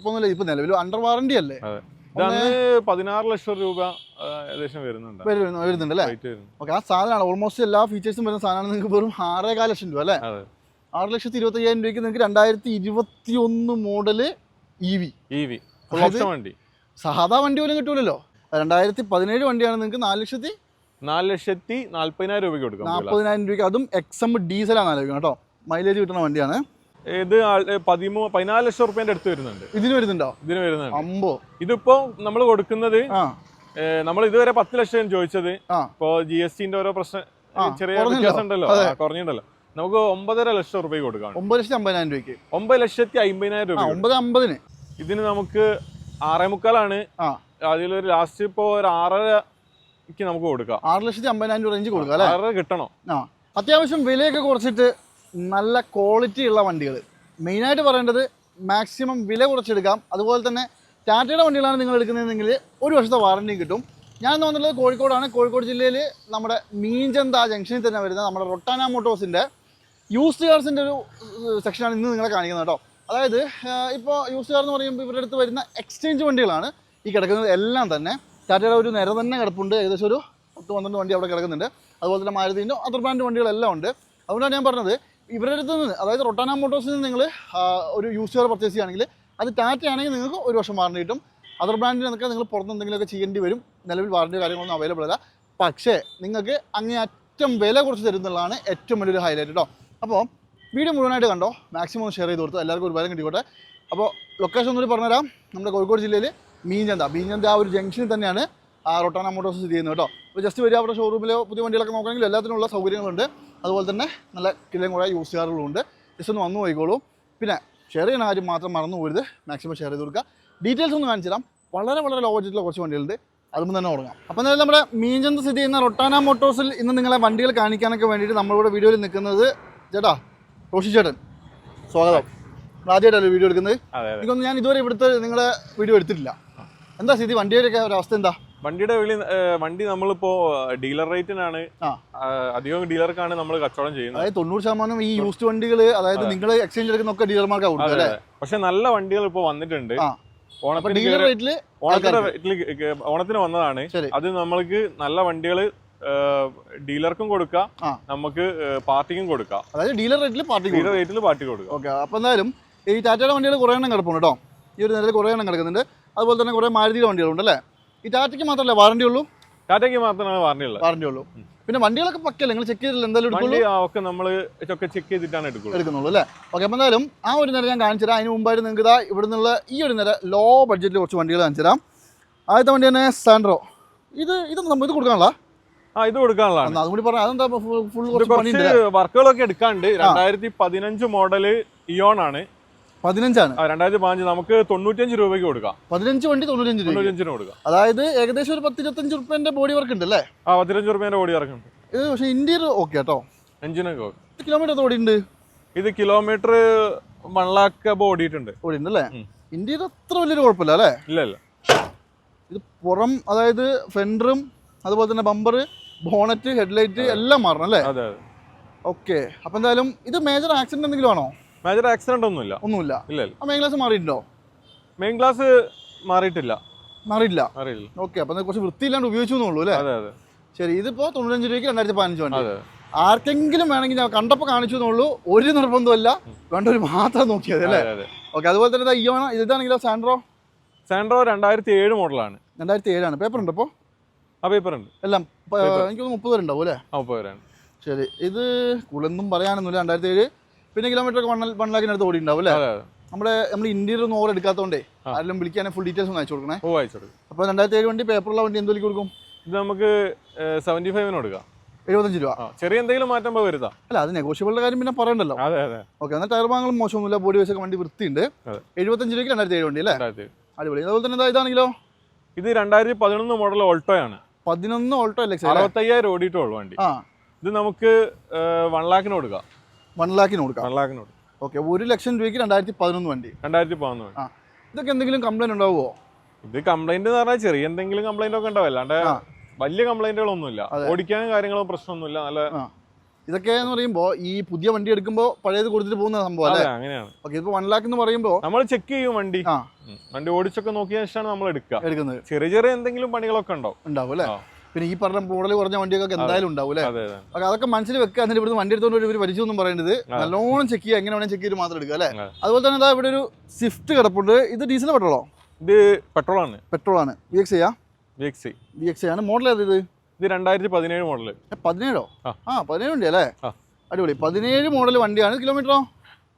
ഇപ്പൊന്നുമില്ല ഇപ്പൊ നിലവിൽ under warranty അല്ലേ? പതിനാറ് ലക്ഷം രൂപ ഏകദേശം വരുന്നുണ്ട്. വരുന്നു- വരുന്നുണ്ട് അല്ലേ? ഓക്കെ ആ സാധനമാണ്. ഓൾമോസ്റ്റ് എല്ലാ ഫീച്ചേഴ്സും വരുന്ന സാധനമാണ്. നിങ്ങൾക്ക് വെറും ആറേകാൽ ലക്ഷം രൂപ അല്ലേ? ആറ് ലക്ഷത്തി ഇരുപത്തി അയ്യായിരം രൂപയ്ക്ക് നിങ്ങൾക്ക് രണ്ടായിരത്തി ഇരുപത്തി ഒന്ന് model E V E V option വണ്ടി. സാധാ വണ്ടി പോലും കിട്ടൂലല്ലോ? രണ്ടായിരത്തി പതിനേഴ് വണ്ടിയാണ് നിങ്ങൾക്ക് നാല് ലക്ഷത്തി നാല് ലക്ഷത്തി നാല്പതിനായിരം രൂപയ്ക്ക് കൊടുക്കാം നാൽപ്പതിനായിരം രൂപയ്ക്ക്. അതും എക്സ് എം ഡീസലാണ് ആലോചിക്കണം കേട്ടോ. മൈലേജ് കിട്ടുന്ന വണ്ടിയാണ്. ഇത് പതിമൂ പതിനാല് ലക്ഷം റുപ്യന്റെ അടുത്ത് വരുന്നുണ്ട്. ഇതിന് വരുന്നുണ്ടോ? ഇതിന് വരുന്നുണ്ട്. അമ്പോ. ഇതിപ്പോ നമ്മൾ കൊടുക്കുന്നത് നമ്മൾ ഇതുവരെ പത്ത് ലക്ഷം ചോദിച്ചത്. ഇപ്പോ ജി എസ് ടിന്റെ ഓരോ പ്രശ്നം ചെറിയ. വ്യത്യാസം ഉണ്ടല്ലോ കുറഞ്ഞിട്ടുണ്ടല്ലോ. നമുക്ക് ഒമ്പതര ലക്ഷം റുപ്യ കൊടുക്കാം ഒമ്പത് ലക്ഷത്തി അമ്പതിനായിരം രൂപയ്ക്ക്. ഒമ്പത് ലക്ഷത്തി അമ്പതിനായിരം രൂപ ഒമ്പത് അമ്പതിന്. ഇതിന് നമുക്ക് ആറേ മുക്കാലാണ്. അതിലൊരു ലാസ്റ്റ് ഇപ്പോ ഒരു ആറരക്ക് നമുക്ക് കൊടുക്കാം. ആറ് ലക്ഷത്തി അമ്പതിനായിരം രൂപ റേഞ്ച് കൊടുക്കാം ആറര കിട്ടണം. അത്യാവശ്യം വിലയൊക്കെ കുറച്ചിട്ട് നല്ല ക്വാളിറ്റി ഉള്ള വണ്ടികൾ. മെയിനായിട്ട് പറയേണ്ടത് മാക്സിമം വില കുറച്ചെടുക്കാം. അതുപോലെ തന്നെ ടാറ്റയുടെ വണ്ടികളാണ് നിങ്ങൾ എടുക്കുന്നതെങ്കിൽ ഒരു വർഷത്തെ വാറണ്ടി കിട്ടും. ഞാൻ വന്നിട്ടുള്ളത് കോഴിക്കോടാണ്. കോഴിക്കോട് ജില്ലയിൽ നമ്മുടെ മീൻചന്ത ജംഗ്ഷനിൽ തന്നെ വരുന്ന നമ്മുടെ റൊട്ടാന മോട്ടോഴ്സിന്റെ യൂസ്ഡ് കാർസിന്റെ ഒരു സെക്ഷനാണ് ഇന്ന് നിങ്ങളെ കാണിക്കുന്നത് കേട്ടോ. അതായത് ഇപ്പോൾ യൂസ്ഡ് കാർ എന്ന് പറയുമ്പോൾ ഇവരുടെ അടുത്ത് വരുന്ന എക്സ്ചേഞ്ച് വണ്ടികളാണ് ഈ കിടക്കുന്നത് എല്ലാം തന്നെ. ടാറ്റയുടെ ഒരു നിര തന്നെ കിടപ്പുണ്ട്. ഏകദേശം ഒരു പത്ത് പന്ത്രണ്ട് വണ്ടി അവിടെ കിടക്കുന്നുണ്ട്. അതുപോലെ തന്നെ മാരുതിന്റെ അതർ ബ്രാൻഡ് വണ്ടികളെല്ലാം ഉണ്ട്. അതുകൊണ്ടാണ് ഞാൻ പറഞ്ഞത് ഇവരുടെ അടുത്ത് നിന്ന് അതായത് റൊട്ടാന മോട്ടോഴ്സിൽ നിന്ന് നിങ്ങൾ ഒരു യൂസ് കാർ പർച്ചേസ് ചെയ്യുകയാണെങ്കിൽ അത് ടാറ്റ ആണെങ്കിൽ നിങ്ങൾക്ക് ഒരു വർഷം വാറണ്ടി കിട്ടും. അതർ ബ്രാൻഡിൽ നിന്നൊക്കെ നിങ്ങൾ പുറത്ത് എന്തെങ്കിലുമൊക്കെ ചെയ്യേണ്ടി വരും. നിലവിൽ വാറണ്ടി കാര്യങ്ങളൊന്നും അവൈലബിൾ അല്ല. പക്ഷേ നിങ്ങൾക്ക് അങ്ങേ അറ്റം വില കുറച്ച് തരുന്നതാണ് ഏറ്റവും വലിയൊരു ഹൈലൈറ്റ് കേട്ടോ അപ്പോൾ വീഡിയോ മുഴുവനായിട്ട് കണ്ടോ? മാക്സിമം ഷെയർ ചെയ്ത് കൊടുത്തു എല്ലാവർക്കും ഒരു ഉപകാരം കിട്ടിക്കോട്ടെ. അപ്പോൾ ലൊക്കേഷൻ ഒന്നുകൂടി പറഞ്ഞുതരാം. നമ്മുടെ കോഴിക്കോട് ജില്ലയിൽ മീഞ്ഞന്ത മീഞ്ഞന്ത ആ ഒരു ജംഗ്ഷനിൽ തന്നെയാണ് ആ റൊട്ടാന മോട്ടോഴ്സ് സ്ഥിതി ചെയ്യുന്നത് കേട്ടോ അപ്പോൾ ജസ്റ്റ് വരിക അവരുടെ ഷോറൂമിലോ പുതിയ വണ്ടികളൊക്കെ നോക്കണമെങ്കിൽ എല്ലാത്തിനുള്ള സൗകര്യങ്ങളുണ്ട്. അതുപോലെ തന്നെ നല്ല കിലയും കുറേ യൂസ് ചെയ്യാറുകളുണ്ട് ജസ്റ്റ് ഒന്ന് വന്നു പോയിക്കോളൂ പിന്നെ ഷെയർ ചെയ്യുന്ന കാര്യം മാത്രം മറന്നു പോരുത്. മാക്സിമം ഷെയർ ചെയ്ത് കൊടുക്കുക. ഡീറ്റെയിൽസ് ഒന്ന് കാണിച്ചു തരാം. വളരെ വളരെ ലോ ബഡ്ജറ്റിലെ കുറച്ച് വണ്ടികളുണ്ട്. അതും തന്നെ തുടങ്ങാം അപ്പോൾ എന്തായാലും നമ്മുടെ മീൻചന്ത് സ്ഥിതി ചെയ്യുന്ന റൊട്ടാന മോട്ടോഴ്സിൽ ഇന്ന് നിങ്ങളെ വണ്ടികൾ കാണിക്കാനൊക്കെ വേണ്ടിയിട്ട് നമ്മളിവിടെ വീഡിയോയിൽ നിൽക്കുന്നത് ചേട്ടാ റോഷി ചേട്ടൻ. സ്വാഗതം. ആദ്യമായിട്ടല്ലേ വീഡിയോ എടുക്കുന്നത്? എനിക്കൊന്നും ഞാൻ ഇതുവരെ ഇവിടുത്തെ നിങ്ങളെ വീഡിയോ എടുത്തിട്ടില്ല. എന്താ സ്ഥിതി? വണ്ടിയുടെയൊക്കെ ഒരു അവസ്ഥ എന്താ? വണ്ടിയുടെ വിളി വണ്ടി നമ്മളിപ്പോ ഡീലർ റേറ്റിനാണ് അധികം ഡീലർക്കാണ് നമ്മൾ കച്ചവടം ചെയ്യുന്നത്. അതായത് തൊണ്ണൂറ് ശതമാനം ഈ യൂസ്ഡ് വണ്ടികൾ അതായത് നിങ്ങൾ എക്സ്ചേഞ്ച് എടുക്കുന്നൊക്കെ അതെ. പക്ഷെ നല്ല വണ്ടികൾ ഇപ്പോ വന്നിട്ടുണ്ട്. ഓണത്തിന് ഡീലർ റേറ്റിൽ ഓണത്തിന് വന്നതാണ്. അത് നമ്മൾക്ക് നല്ല വണ്ടികൾ ഡീലർക്കും കൊടുക്കാം. നമുക്ക് പാർട്ടിക്കും കൊടുക്കാം. അതായത് ഡീലർ റേറ്റിൽ പാർട്ടി ഡീലർ റേറ്റിൽ പാർട്ടി കൊടുക്കാം. ഓക്കെ അപ്പോൾ എന്തായാലും ഈ ടാറ്റയുടെ വണ്ടികൾ കുറേ എണ്ണം കിടപ്പുണ്ട് കേട്ടോ. ഈ ഒരു നിലയിൽ കുറേ എണ്ണം കിടക്കുന്നുണ്ട്. അതുപോലെ തന്നെ കുറേ മാരുതിയുടെ വണ്ടികളുണ്ട് അല്ലേ? ഈ ടാറ്റയ്ക്ക് മാത്രമല്ല വാറണ്ടി ഉള്ളൂ ടാറ്റയ്ക്ക് മാത്രമേ വാറണ്ടി ഉള്ളത് വാറണ്ടി ഉള്ളൂ പിന്നെ വണ്ടികളൊക്കെ പക്കല്ലേ നിങ്ങൾ ചെക്ക് ചെയ്തില്ല എന്തായാലും എടുക്കുള്ളൂ? ഒക്കെ നമ്മൾ ഒക്കെ ചെക്ക് ചെയ്തിട്ടാണ് എടുക്കുന്നത് എടുക്കുന്നുള്ളൂ അല്ലേ? ഓക്കെ അപ്പോൾ എന്തായാലും ആ ഒരു നേരം ഞാൻ കാണിച്ചു തരാം. അതിന് മുമ്പായിട്ട് നിങ്ങൾക്ക് ഇതാ ഇവിടെ നിന്നുള്ള ഈ ഒരു നേരം ലോ ബഡ്ജറ്റിൽ കുറച്ച് വണ്ടികൾ കാണിച്ചു തരാം. ആദ്യത്തെ വണ്ടി തന്നെ സാൻഡ്രോ ഇത് ഇത് നമ്മൾ ഇത് കൊടുക്കാനുള്ള? ആ ഇത് കൊടുക്കാനുള്ളതാണ്. അതും കൂടി പറഞ്ഞു അതെന്താ ഫുൾ കുറച്ച് വർക്കുകളൊക്കെ എടുക്കാണ്ട് രണ്ടായിരത്തി പതിനഞ്ച് മോഡൽ ഇയോൺ ആണ്. പതിനഞ്ചാണ്. രണ്ടായിരത്തി പതിനഞ്ച് നമുക്ക് തൊണ്ണൂറ്റഞ്ച് രൂപയ്ക്ക് കൊടുക്കാം. പതിനഞ്ച് വണ്ടി തൊണ്ണൂറ്റഞ്ച് തൊണ്ണൂറ്റഞ്ചിന് കൊടുക്കാം. അതായത് ഏകദേശം ഒരു പത്തിരുപത്തഞ്ച് റുപ്യന്റെ ബോഡി വർക്ക് ഉണ്ട് അല്ലേ? ആ പതിനഞ്ച് ബോഡി വർക്ക് ഉണ്ട്. ഇത് പക്ഷേ ഇന്ത്യയിൽ ഓക്കെ കേട്ടോ എഞ്ചിനൊക്കെ ഓക്കെ. കിലോമീറ്റർ ഓടി ഉണ്ട്? ഇത് കിലോമീറ്റർ വൺ ലാക്ക് ഓടിയിട്ടുണ്ട് ഓടി ഉണ്ട് അല്ലേ. ഇന്ത്യയിൽ അത്ര വലിയൊരു കുഴപ്പമില്ല അല്ലേ? ഇല്ല ഇല്ല. ഇത് പുറം അതായത് ഫെൻഡറും അതുപോലെ തന്നെ ബമ്പർ ബോണറ്റ് ഹെഡ്ലൈറ്റ് എല്ലാം മാറണം അല്ലേ? ഓക്കെ അപ്പം എന്തായാലും ഇത് മേജർ ആക്സിഡന്റ് എന്തെങ്കിലും ആണോ? മേജർ ആക്സിഡന്റ് ഒന്നുമില്ല. ഒന്നുമില്ല. ഇല്ല ആ മെയിൻ ക്ലാസ് മാറിയിട്ടുണ്ടോ? മെയിൻ ക്ലാസ് മാറിയിട്ടില്ല. മാറിയില്ല അറിയില്ല ഓക്കെ അപ്പൊ കുറച്ച് വൃത്തിയില്ലാണ്ട് ഉപയോഗിച്ചു എന്നുള്ളൂ അല്ലേ? അതെ അതെ. ശരി ഇതിപ്പോ തൊണ്ണൂറ്റഞ്ച് രൂപയ്ക്ക് രണ്ടായിരത്തി പതിനഞ്ച് വണ്ടി ആർക്കെങ്കിലും വേണമെങ്കിൽ ഞാൻ കണ്ടപ്പോൾ കാണിച്ചു എന്നുള്ളൂ ഒരു നിർബന്ധമല്ല വേണ്ട ഒരു മാത്രം നോക്കിയത് അല്ലേ? ഓക്കെ അതുപോലെ തന്നെ ഇയോണ ഇതാണെങ്കിലോ സാൻഡ്രോ? സാൻഡ്രോ രണ്ടായിരത്തി ഏഴ് മോഡലാണ്. രണ്ടായിരത്തി ഏഴാണ് പേപ്പർ ഉണ്ട് അപ്പോൾ ആ പേപ്പർ ഉണ്ട് എല്ലാം എനിക്ക് എനിക്കൊന്ന് മുപ്പത് പേരുണ്ടാവും അല്ലേ? മുപ്പത് പേരാണ്. ശരി ഇത് കൂടുതലൊന്നും പറയാനൊന്നുമില്ല. രണ്ടായിരത്തി ഏഴ് പിന്നെ കിലോമീറ്റർ വൺ വൺ ലാഖിനടുത്ത് ഓടി ഉണ്ടാവും അല്ലേ? നമ്മുടെ നമ്മൾ ഇന്ത്യയിൽ ഒന്നും ഓവർ എടുക്കാത്തതുകൊണ്ടേ ആരെല്ലാം വിളിക്കാനും ഫുൾ ഡീറ്റെയിൽസ് ഒന്ന് അയച്ചു കൊടുക്കണേ. ഓ അയച്ചോളൂ അപ്പോൾ രണ്ടായിരത്തി ഏഴ് വണ്ടി പേപ്പറുള്ള വണ്ടി എന്ത് വിളിക്ക് കൊടുക്കും? ഇത് നമുക്ക് സെവന്റി ഫൈവിന് കൊടുക്കാം. എഴുപത്തഞ്ച് രൂപ. ചെറിയ എന്തെങ്കിലും മാറ്റം വരുതാ വരുത്താം. അല്ല അത് നെഗോഷ്യബിളുടെ കാര്യം പിന്നെ പറയണ്ടല്ലോ. അതെ അതെ. ഓക്കെ എന്നാൽ ടയർ ഭാഗങ്ങളും മോശമൊന്നുമില്ല ബോഡി വൈസ് ഒക്കെ വണ്ടി വൃത്തിയുണ്ട്. എഴുപത്തഞ്ച് രൂപയ്ക്ക് രണ്ടായിരത്തി ഏഴ് വണ്ടി അല്ലേ. അടിപൊളി. അതുപോലെ തന്നെ ഇതാണെങ്കിലോ? ഇത് രണ്ടായിരത്തി പതിനൊന്ന് മോഡൽ ആണ് പതിനൊന്ന് ഓൾട്ടോ അല്ലേ അറുപത്തയ്യായിരം ഓടിയിട്ടുള്ളൂ വണ്ടി. ആ. ഇത് നമുക്ക് വൺ ലാഖിന് കൊടുക്കാം. വൺ ലാഖിന് കൊടുക്കാം. വൺ ലാഖിന് കൊടുക്കാം. ഓക്കെ ഒരു ലക്ഷം രൂപയ്ക്ക് രണ്ടായിരത്തി പതിനൊന്ന് വണ്ടി. രണ്ടായിരത്തി പതിനൊന്ന് വണ്ടി. ആ ഇതൊക്കെ എന്തെങ്കിലും കംപ്ലൈന്റ് ഉണ്ടാവുമോ ഇത് കംപ്ലൈന്റ് എന്ന് പറഞ്ഞാൽ ചെറിയ എന്തെങ്കിലും കംപ്ലൈന്റ് ഒക്കെ ഉണ്ടാവും. അല്ലാണ്ട് വലിയ കംപ്ലൈന്റുകളൊന്നുമില്ല. ഓടിക്കാനും കാര്യങ്ങളും പ്രശ്നമൊന്നുമില്ല. നല്ല ഇതൊക്കെ എന്ന് പറയുമ്പോൾ ഈ പുതിയ വണ്ടി എടുക്കുമ്പോൾ പഴയത് കൊടുത്തിട്ട് പോകുന്ന സംഭവം അല്ലേ? അങ്ങനെയാണ്. ഓക്കെ ഇപ്പോൾ വൺ ലാക്ക് എന്ന് പറയുമ്പോൾ നമ്മൾ ചെക്ക് ചെയ്യും വണ്ടി. വണ്ടി ഓടിച്ചൊക്കെ നോക്കിയ ശേഷമാണ് നമ്മൾ എടുക്കുക. എടുക്കുന്നത്. ചെറിയ ചെറിയ എന്തെങ്കിലും പണികളൊക്കെ ഉണ്ടാവും. ഉണ്ടാവും അല്ലേ. പിന്നെ ഈ പറഞ്ഞ മോഡൽ കുറഞ്ഞ വണ്ടിയൊക്കെ എന്തായാലും ഉണ്ടാവും അല്ലേ? അതെ അതെ. അതൊക്കെ മനസ്സിൽ വെക്കുക. എന്നിട്ട് ഇവിടുന്ന് വണ്ടി എടുത്തുകൊണ്ട് ഒരു വലിച്ചു എന്നും പറയുന്നത് നല്ലോണം ചെക്ക് ചെയ്യുക. എങ്ങനെ വേണമെങ്കിൽ ചെക്ക് ചെയ്ത് മാത്രം എടുക്കുക അല്ലേ? അതുപോലെ തന്നെ ഇതാ ഇവിടെ ഒരു സ്വിഫ്റ്റ് കിടപ്പുണ്ട്. ഇത് ഡീസൽ പെട്രോളോ ഇത് പെട്രോൾ ആണ്. പെട്രോൾ ആണ് വി എക്സ് ചെയ്യാ വി എക്സ് വി എക്സ് ആണ്. മോഡൽ ഏത് ഇത്? ഇത് രണ്ടായിരത്തി പതിനേഴ് മോഡൽ പതിനേഴോ? ആ. പതിനേഴ് വണ്ടി അല്ലേ? അടിപൊളി. പതിനേഴ് മോഡൽ വണ്ടിയാണ്. കിലോമീറ്ററോ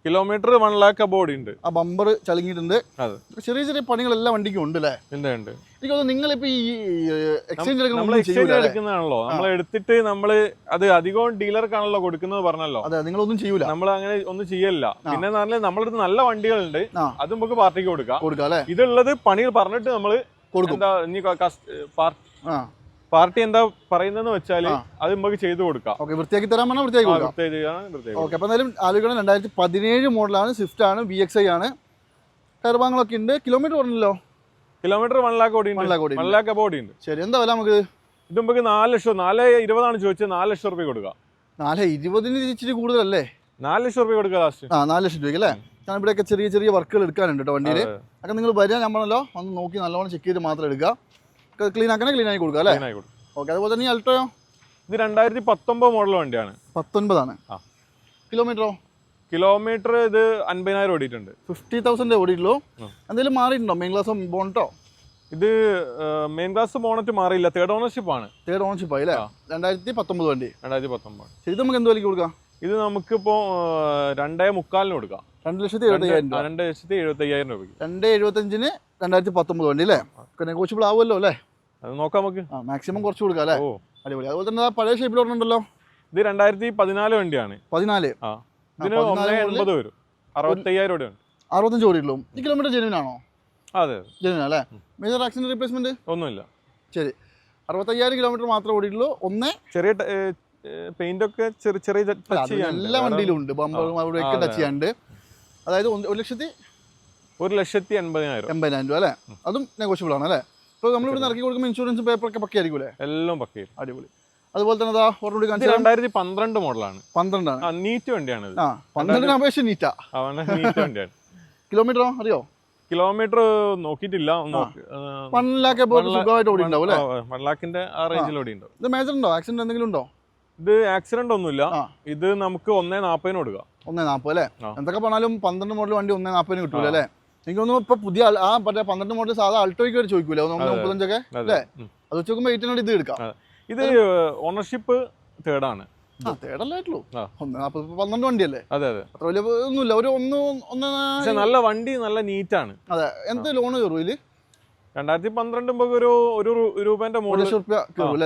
കിലോമീറ്റർ വൺ ലാക്ക് അബോർഡ് ഉണ്ട്. ആ ബമ്പർ ചളുങ്ങിയിട്ടുണ്ട് അതെ. ചെറിയ ചെറിയ പണികൾ എല്ലാ വണ്ടിക്കും ഉണ്ട് അല്ലേ? ഉണ്ട് ഉണ്ട്. എനിക്ക് തോന്നുന്നു നിങ്ങളിപ്പോ ഈ എക്സ്ചേഞ്ച് നമ്മൾ എടുക്കുന്ന എക്സ്ചേഞ്ച് എടുക്കുന്നതാണല്ലോ. നമ്മൾ എടുത്തിട്ട് നമ്മൾ അത് അധികവും ഡീലർക്കാണല്ലോ കൊടുക്കുന്നത് പറഞ്ഞല്ലോ. അതെ നിങ്ങളൊന്നും ചെയ്യൂല. നമ്മൾ അങ്ങനെ ഒന്നും ചെയ്യല്ല പിന്നെ പറഞ്ഞാൽ നമ്മളടുത്ത് നല്ല വണ്ടികളുണ്ട്. അത് നമുക്ക് പാർട്ടിക്ക് കൊടുക്കാം. കൊടുക്കാം അല്ലേ? ഇതുള്ളത് പണികൾ പറഞ്ഞിട്ട് നമ്മൾ കൊടുക്കും. എന്താ ഇനി ആ. പാർട്ടി എന്താ പറയുന്നതെന്ന് വെച്ചാൽ. അത് നമുക്ക് ചെയ്തു കൊടുക്കാം. ഓക്കെ വൃത്തിയാക്കി തരാൻ പറഞ്ഞാൽ വൃത്തിയാക്കി കൊടുക്കാം. ഓക്കെ അപ്പോൾ എന്തായാലും ആലോചിക്കണം രണ്ടായിരത്തി പതിനേഴ് മോഡലാണ് സ്വിഫ്റ്റ് ആണ് വി എക്സ് ഐ ആണ്. ടർബാങ്ങളൊക്കെ ഉണ്ട്. കിലോമീറ്റർ പറഞ്ഞല്ലോ കിലോമീറ്റർ വൺ ലാക്ക് ഓടി ഓടി വൺ ലാക്ക് അബോർഡ് ഉണ്ട്. ശരി എന്താ വില നമുക്ക്? ഇത് നമുക്ക് നാല് ലക്ഷം നാല് ഇരുപതാണ് ചോദിച്ചത്. നാല് ലക്ഷം റുപ്യ കൊടുക്കാം നാല് ഇരുപതിന് ഇച്ചിരി കൂടുതലല്ലേ? നാല് ലക്ഷം റുപ്യ കൊടുക്കുക ലാസ്റ്റ് ആ നാല് ലക്ഷം രൂപയ്ക്ക് അല്ലേ? ഞാൻ ഇവിടെയൊക്കെ ചെറിയ ചെറിയ വർക്കുകൾ എടുക്കാനുണ്ട് കേട്ടോ വണ്ടിയിൽ അതൊക്കെ നിങ്ങൾ വരിക പറഞ്ഞല്ലോ. ഒന്ന് നോക്കി നല്ലോണം ചെക്ക് ചെയ്ത് മാത്രം എടുക്കുക. ക്ലീൻ ആക്കണേ ക്ലീൻ ആയി കൊടുക്കാം അല്ലേ? ഓക്കെ അതുപോലെ തന്നെ അൾട്ടോയോ ഇത് രണ്ടായിരത്തി പത്തൊമ്പത് മോഡൽ വണ്ടിയാണ്. പത്തൊൻപതാണ്. ആ. കിലോമീറ്ററോ കിലോമീറ്റർ ഇത് അൻപതിനായിരം ഓടിയിട്ടുണ്ട്. ഫിഫ്റ്റി തൗസൻഡ് ഓടിയിട്ടുള്ളൂ. എന്തെങ്കിലും മാറിയിട്ടുണ്ടോ? മെയിൻ ക്ലാസ് ബോണ്ടോ ഇത് മെയിൻ ക്ലാസ് ബോണറ്റ് മാറിയില്ല. തേർഡ് ഓണർഷിപ്പ് ആണ്. തേർഡ് ഓണർഷിപ്പ് ആയില്ലേ. രണ്ടായിരത്തി പത്തൊമ്പത് വണ്ടി. രണ്ടായിരത്തി പത്തൊമ്പത് ശരി നമുക്ക് എന്ത് വിലയ്ക്ക് കൊടുക്കാം? ഇത് നമുക്കിപ്പോ രണ്ടേ മുക്കാലിന് കൊടുക്കാം. രണ്ട് ലക്ഷത്തി എഴുപത്തയ്യായിരം രണ്ട് ലക്ഷത്തി എഴുപത്തയ്യായിരം രൂപയ്ക്ക്. രണ്ട് എഴുപത്തഞ്ചിന് രണ്ടായിരത്തി പത്തൊമ്പത് വണ്ടി അല്ലേ? നെഗോഷ്യബിൾ ആവുമല്ലോ അല്ലേ? അത് നോക്കാം നമുക്ക്. ആ മാക്സിമം കുറച്ച് കൊടുക്കാം അല്ലേ? ഓ. അടിപൊളി. അതുപോലെ തന്നെ ആ പഴയ ഷേപ്പിൽ ഉണ്ടല്ലോ ഇത് രണ്ടായിരത്തി പതിനാല് വണ്ടിയാണ്. പതിനാല്. ആ. ഇതിന് ഒന്നേ എൺപത് വരും. അറുപത്തയ്യായിരം രൂപയാണ് അറുപത്തഞ്ച് ഓടിയിട്ടുള്ളൂ. ഈ കിലോമീറ്റർ ജെനുവിൻ ആണോ? അതെ ജെനുവിൻ അല്ലേ മേജർ ആക്സിഡന്റ് റീപ്ലേസ്മെന്റ് ഒന്നുമില്ല. ശരി. അറുപത്തയ്യായിരം കിലോമീറ്റർ മാത്രമേ ഓടിയിട്ടുള്ളൂ. ഒന്ന്. ചെറിയ പെയിന്റ് ഒക്കെ ചെറിയ ചെറിയ ടച്ച് എല്ലാ വണ്ടിയിലും ഉണ്ട് ബമ്പറും ആ, അവിടെയൊക്കെ ടച്ച് ചെയ്യാണ്ട് അതായത് ഒരു ലക്ഷത്തി ഒരു ലക്ഷത്തി എൺപതിനായിരം. എൺപതിനായിരം രൂപ അല്ലേ? അതും നെഗോഷ്യബിൾ ആണ് അല്ലേ? ഇപ്പോൾ നമ്മൾ ഇവിടെ ഇറക്കി കൊടുക്കുമ്പോൾ ഇൻഷുറൻസ് പേപ്പറൊക്കെ പക്കി ആയിരിക്കും എല്ലാം പക്കയും അടിപൊളി. അതുപോലെ തന്നെ അതാ കാണിച്ചു. രണ്ടായിരത്തി പന്ത്രണ്ട് മോഡലാണ്. പന്ത്രണ്ടാണ്. നീറ്റ് വണ്ടിയാണ് ആ പന്ത്രണ്ടിന് അപേക്ഷ നീറ്റാ. വണ്ടിയാണ്. കിലോമീറ്ററോ? അറിയോ? കിലോമീറ്റർ നോക്കിയിട്ടില്ല. നോക്ക്. വൺ ലാക്ക് സുഖമായിട്ട് ഓടിണ്ടാവും അല്ലേ? വൺ ലാക്കിന്റെ ആ റേഞ്ചിൽ ഓടിയുണ്ട് ഇത് മേജർ ഉണ്ടോ? ആക്സിഡന്റ് എന്തെങ്കിലും ഉണ്ടോ? ഇത് ആക്സിഡന്റ് ഒന്നുമില്ല. ഇത് നമുക്ക് ഒന്നേ നാപ്പതിന് കൊടുക്കാം ഒന്നേ നാപ്പത് അല്ലേ? എന്തൊക്കെ പറഞ്ഞാലും പന്ത്രണ്ട് മോഡൽ വണ്ടി ഒന്നേ നാപ്പതിന് കിട്ടൂല അല്ലേ എനിക്ക് തോന്നുന്നു ഇപ്പൊ പുതിയ ആ മറ്റേ പന്ത്രണ്ട് മോഡൽ സാധാ അൾട്ടോയ്ക്ക് വരെ ചോദിക്കൂലേ. മുപ്പത്തഞ്ചൊക്കെ അല്ലേ? അത് വെച്ച് നോക്കുമ്പോൾ എയ്റ്റിനോട് ഇത് എടുക്കാം. ഇത് ഓണർഷിപ്പ് തേർഡാണ് തേടല്ലായിട്ടുള്ളൂ പന്ത്രണ്ട് വണ്ടിയല്ലേ? അതെ അതെ. അത്ര വലിയ ഒന്നുമില്ല. ഒരു ഒന്ന് ഒന്ന് നല്ല വണ്ടി നല്ല നീറ്റാണ്. അതെ. എന്ത് ലോൺ കയറും ഇതിൽ? രണ്ടായിരത്തി പന്ത്രണ്ട് ഒരു ഒരു രൂപന്റെ മുകളിൽ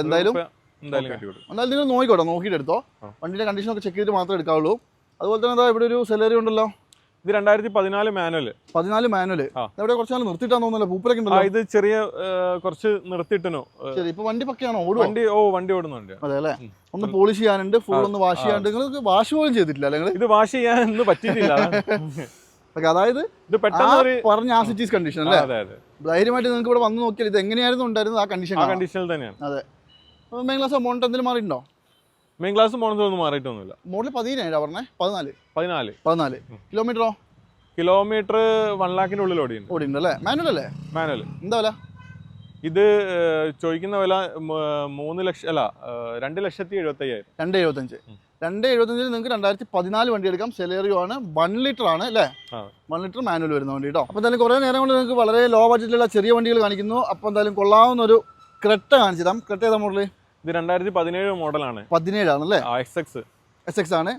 എന്തായാലും? എന്തായാലും നിങ്ങൾ നോക്കിക്കോട്ടോ നോക്കിയിട്ട് എടുത്തോ. വണ്ടിയുടെ കണ്ടീഷൻ ഒക്കെ ചെക്ക് ചെയ്തിട്ട് മാത്രമേ എടുക്കാവുള്ളൂ. അതുപോലെ തന്നെ ഇവിടെ ഒരു സെലറി ഉണ്ടല്ലോ. ഇത് രണ്ടായിരത്തി പതിനാല് മാനുവൽ പതിനാല് മാനുവൽ. ഇവിടെ കുറച്ച് നാൾ നിർത്തിയിട്ടാന്ന് തോന്നുന്നല്ലോ പൂപ്പലൊക്കെ ഉണ്ടല്ലോ. ഇത് ചെറിയ കുറച്ച് നിർത്തിയിട്ടനോ. ശരി ഇപ്പൊ വണ്ടി പക്കയാണോ? ഓടുവോ? വണ്ടി ഓ വണ്ടി ഓടുന്നുണ്ട് അതെ അല്ലേ? ഒന്ന് പോളിഷ് ചെയ്യാനുണ്ട് ഫുൾ ഒന്ന് വാഷ് ചെയ്യാനുണ്ട്. നിങ്ങൾ വാഷ് പോലും ചെയ്തിട്ടില്ല നിങ്ങൾ ഇത് വാഷ് ചെയ്യാൻ ഒന്നും പറ്റിയിട്ടില്ല അതായത് ഇത് പെട്ടെന്ന് പറഞ്ഞ ആ സിറ്റീസ് കണ്ടീഷൻ അല്ലേ? ധൈര്യമായിട്ട് നിങ്ങൾക്ക് ഇവിടെ വന്ന് നോക്കിയാൽ ഇത് എങ്ങനെയായിരുന്നു ഉണ്ടായിരുന്നത് ആ കണ്ടീഷൻ കണ്ടീഷനിൽ തന്നെയാണ്. അതെ. മെയിൻ ക്ലാസ് എമൗണ്ട് എന്തെങ്കിലും മാറിയിട്ടുണ്ടോ? മെയിൻ ക്ലാസ് പോണതൊന്നും മാറിയിട്ടൊന്നുമില്ല. മോഡൽ പതിനേഴാ പറഞ്ഞേ? പതിനാല്. പതിനാല്. പതിനാല്. കിലോമീറ്ററോ? കിലോമീറ്റർ വൺ ലാക്കിന്റെ ഉള്ളിൽ ഓടി ഓടിയുണ്ട് അല്ലേ? മാനുവൽ അല്ലേ? മാനുവൽ. എന്താ വില? ഇത് ചോദിക്കുന്ന വില മൂന്ന് ലക്ഷം അല്ല രണ്ട് ലക്ഷത്തി എഴുപത്തി അയ്യായിരം രണ്ട് എഴുപത്തഞ്ച്. അഞ്ച് രണ്ട് എഴുപത്തഞ്ചിന് നിങ്ങൾക്ക് രണ്ടായിരത്തി പതിനാല് വണ്ടി എടുക്കാം. സെലേറിയോ ആണ്. വൺ ലിറ്റർ ആണ് അല്ലേ. വൺ ലിറ്റർ മാനുവൽ വരുന്ന വണ്ടി കേട്ടോ അപ്പോൾ എന്തായാലും കുറേ നേരം കൊണ്ട് നിങ്ങൾക്ക് വളരെ ലോ ബഡ്ജറ്റിലുള്ള ചെറിയ വണ്ടികൾ കാണിക്കുന്നു. അപ്പോൾ എന്തായാലും കൊള്ളാവുന്ന ഒരു ക്രെട്ട കാണിച്ചു തരാം. ക്രെട്ട ഏതാ മോഡൽ ഇത് രണ്ടായിരത്തി പതിനേഴ് മോഡലാണ്. പതിനേഴാണല്ലേ? എക്സ് എക്സ് എസ് എക്സ് ആണ്.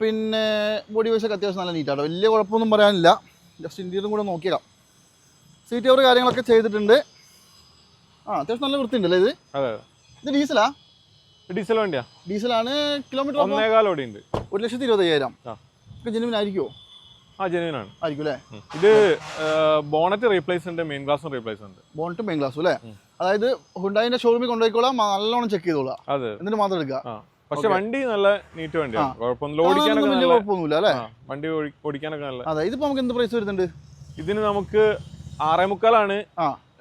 പിന്നെ ബോഡി വൈസ് ഒക്കെ അത്യാവശ്യം നല്ല നീറ്റാണ് വലിയ കുഴപ്പമൊന്നും പറയാനില്ല. ജസ്റ്റ് ഇന്ത്യയിലും കൂടെ നോക്കിയേക്കാം. സീറ്റ് കവർ കാര്യങ്ങളൊക്കെ ചെയ്തിട്ടുണ്ട്. ആ അത്യാവശ്യം നല്ല വൃത്തിയുണ്ടല്ലേ ഇത്? അതെ ഇത് ഡീസലാ ഡീസൽ വണ്ടിയാ. ഡീസലാണ് കിലോമീറ്റർ ഒന്നേകാൽ ഉണ്ട് ഒരു ലക്ഷത്തി ഇരുപത്തയ്യായിരം. ജെനുവിൻ ആയിരിക്കുമോ ആ ജെനുവിനാണ് ആയിരിക്കും അല്ലേ ഇത് ബോണറ്റ് റീപ്ലേസ് ഉണ്ട് മെയിൻ ഗ്ലാസും റീപ്ലേസ് ഉണ്ട്. ബോണിട്ടും മെയിൻ ഗ്ലാസും അല്ലേ. അതായത് ഹുണ്ടായിന്റെ ഷോറൂമിൽ കൊണ്ടുപോയിക്കോളാം നല്ലോണം ചെക്ക് ചെയ്തോളാം. അതെ. എന്നിട്ട് മാത്രം എടുക്കുക. പക്ഷെ വണ്ടി നല്ല നീറ്റ് വണ്ടിയാണ് കുഴപ്പമൊന്നുമില്ല ഓടിക്കാനൊക്കെ വലിയ കുഴപ്പമൊന്നുമില്ല അല്ലേ? വണ്ടി ഓടി- ഓടിക്കാനൊക്കെ നല്ല അതെ. ഇതിപ്പോ നമുക്ക് എന്ത് പ്രൈസ് വരുന്നുണ്ട്? ഇതിന് നമുക്ക് ആറേ മുക്കാലാണ്.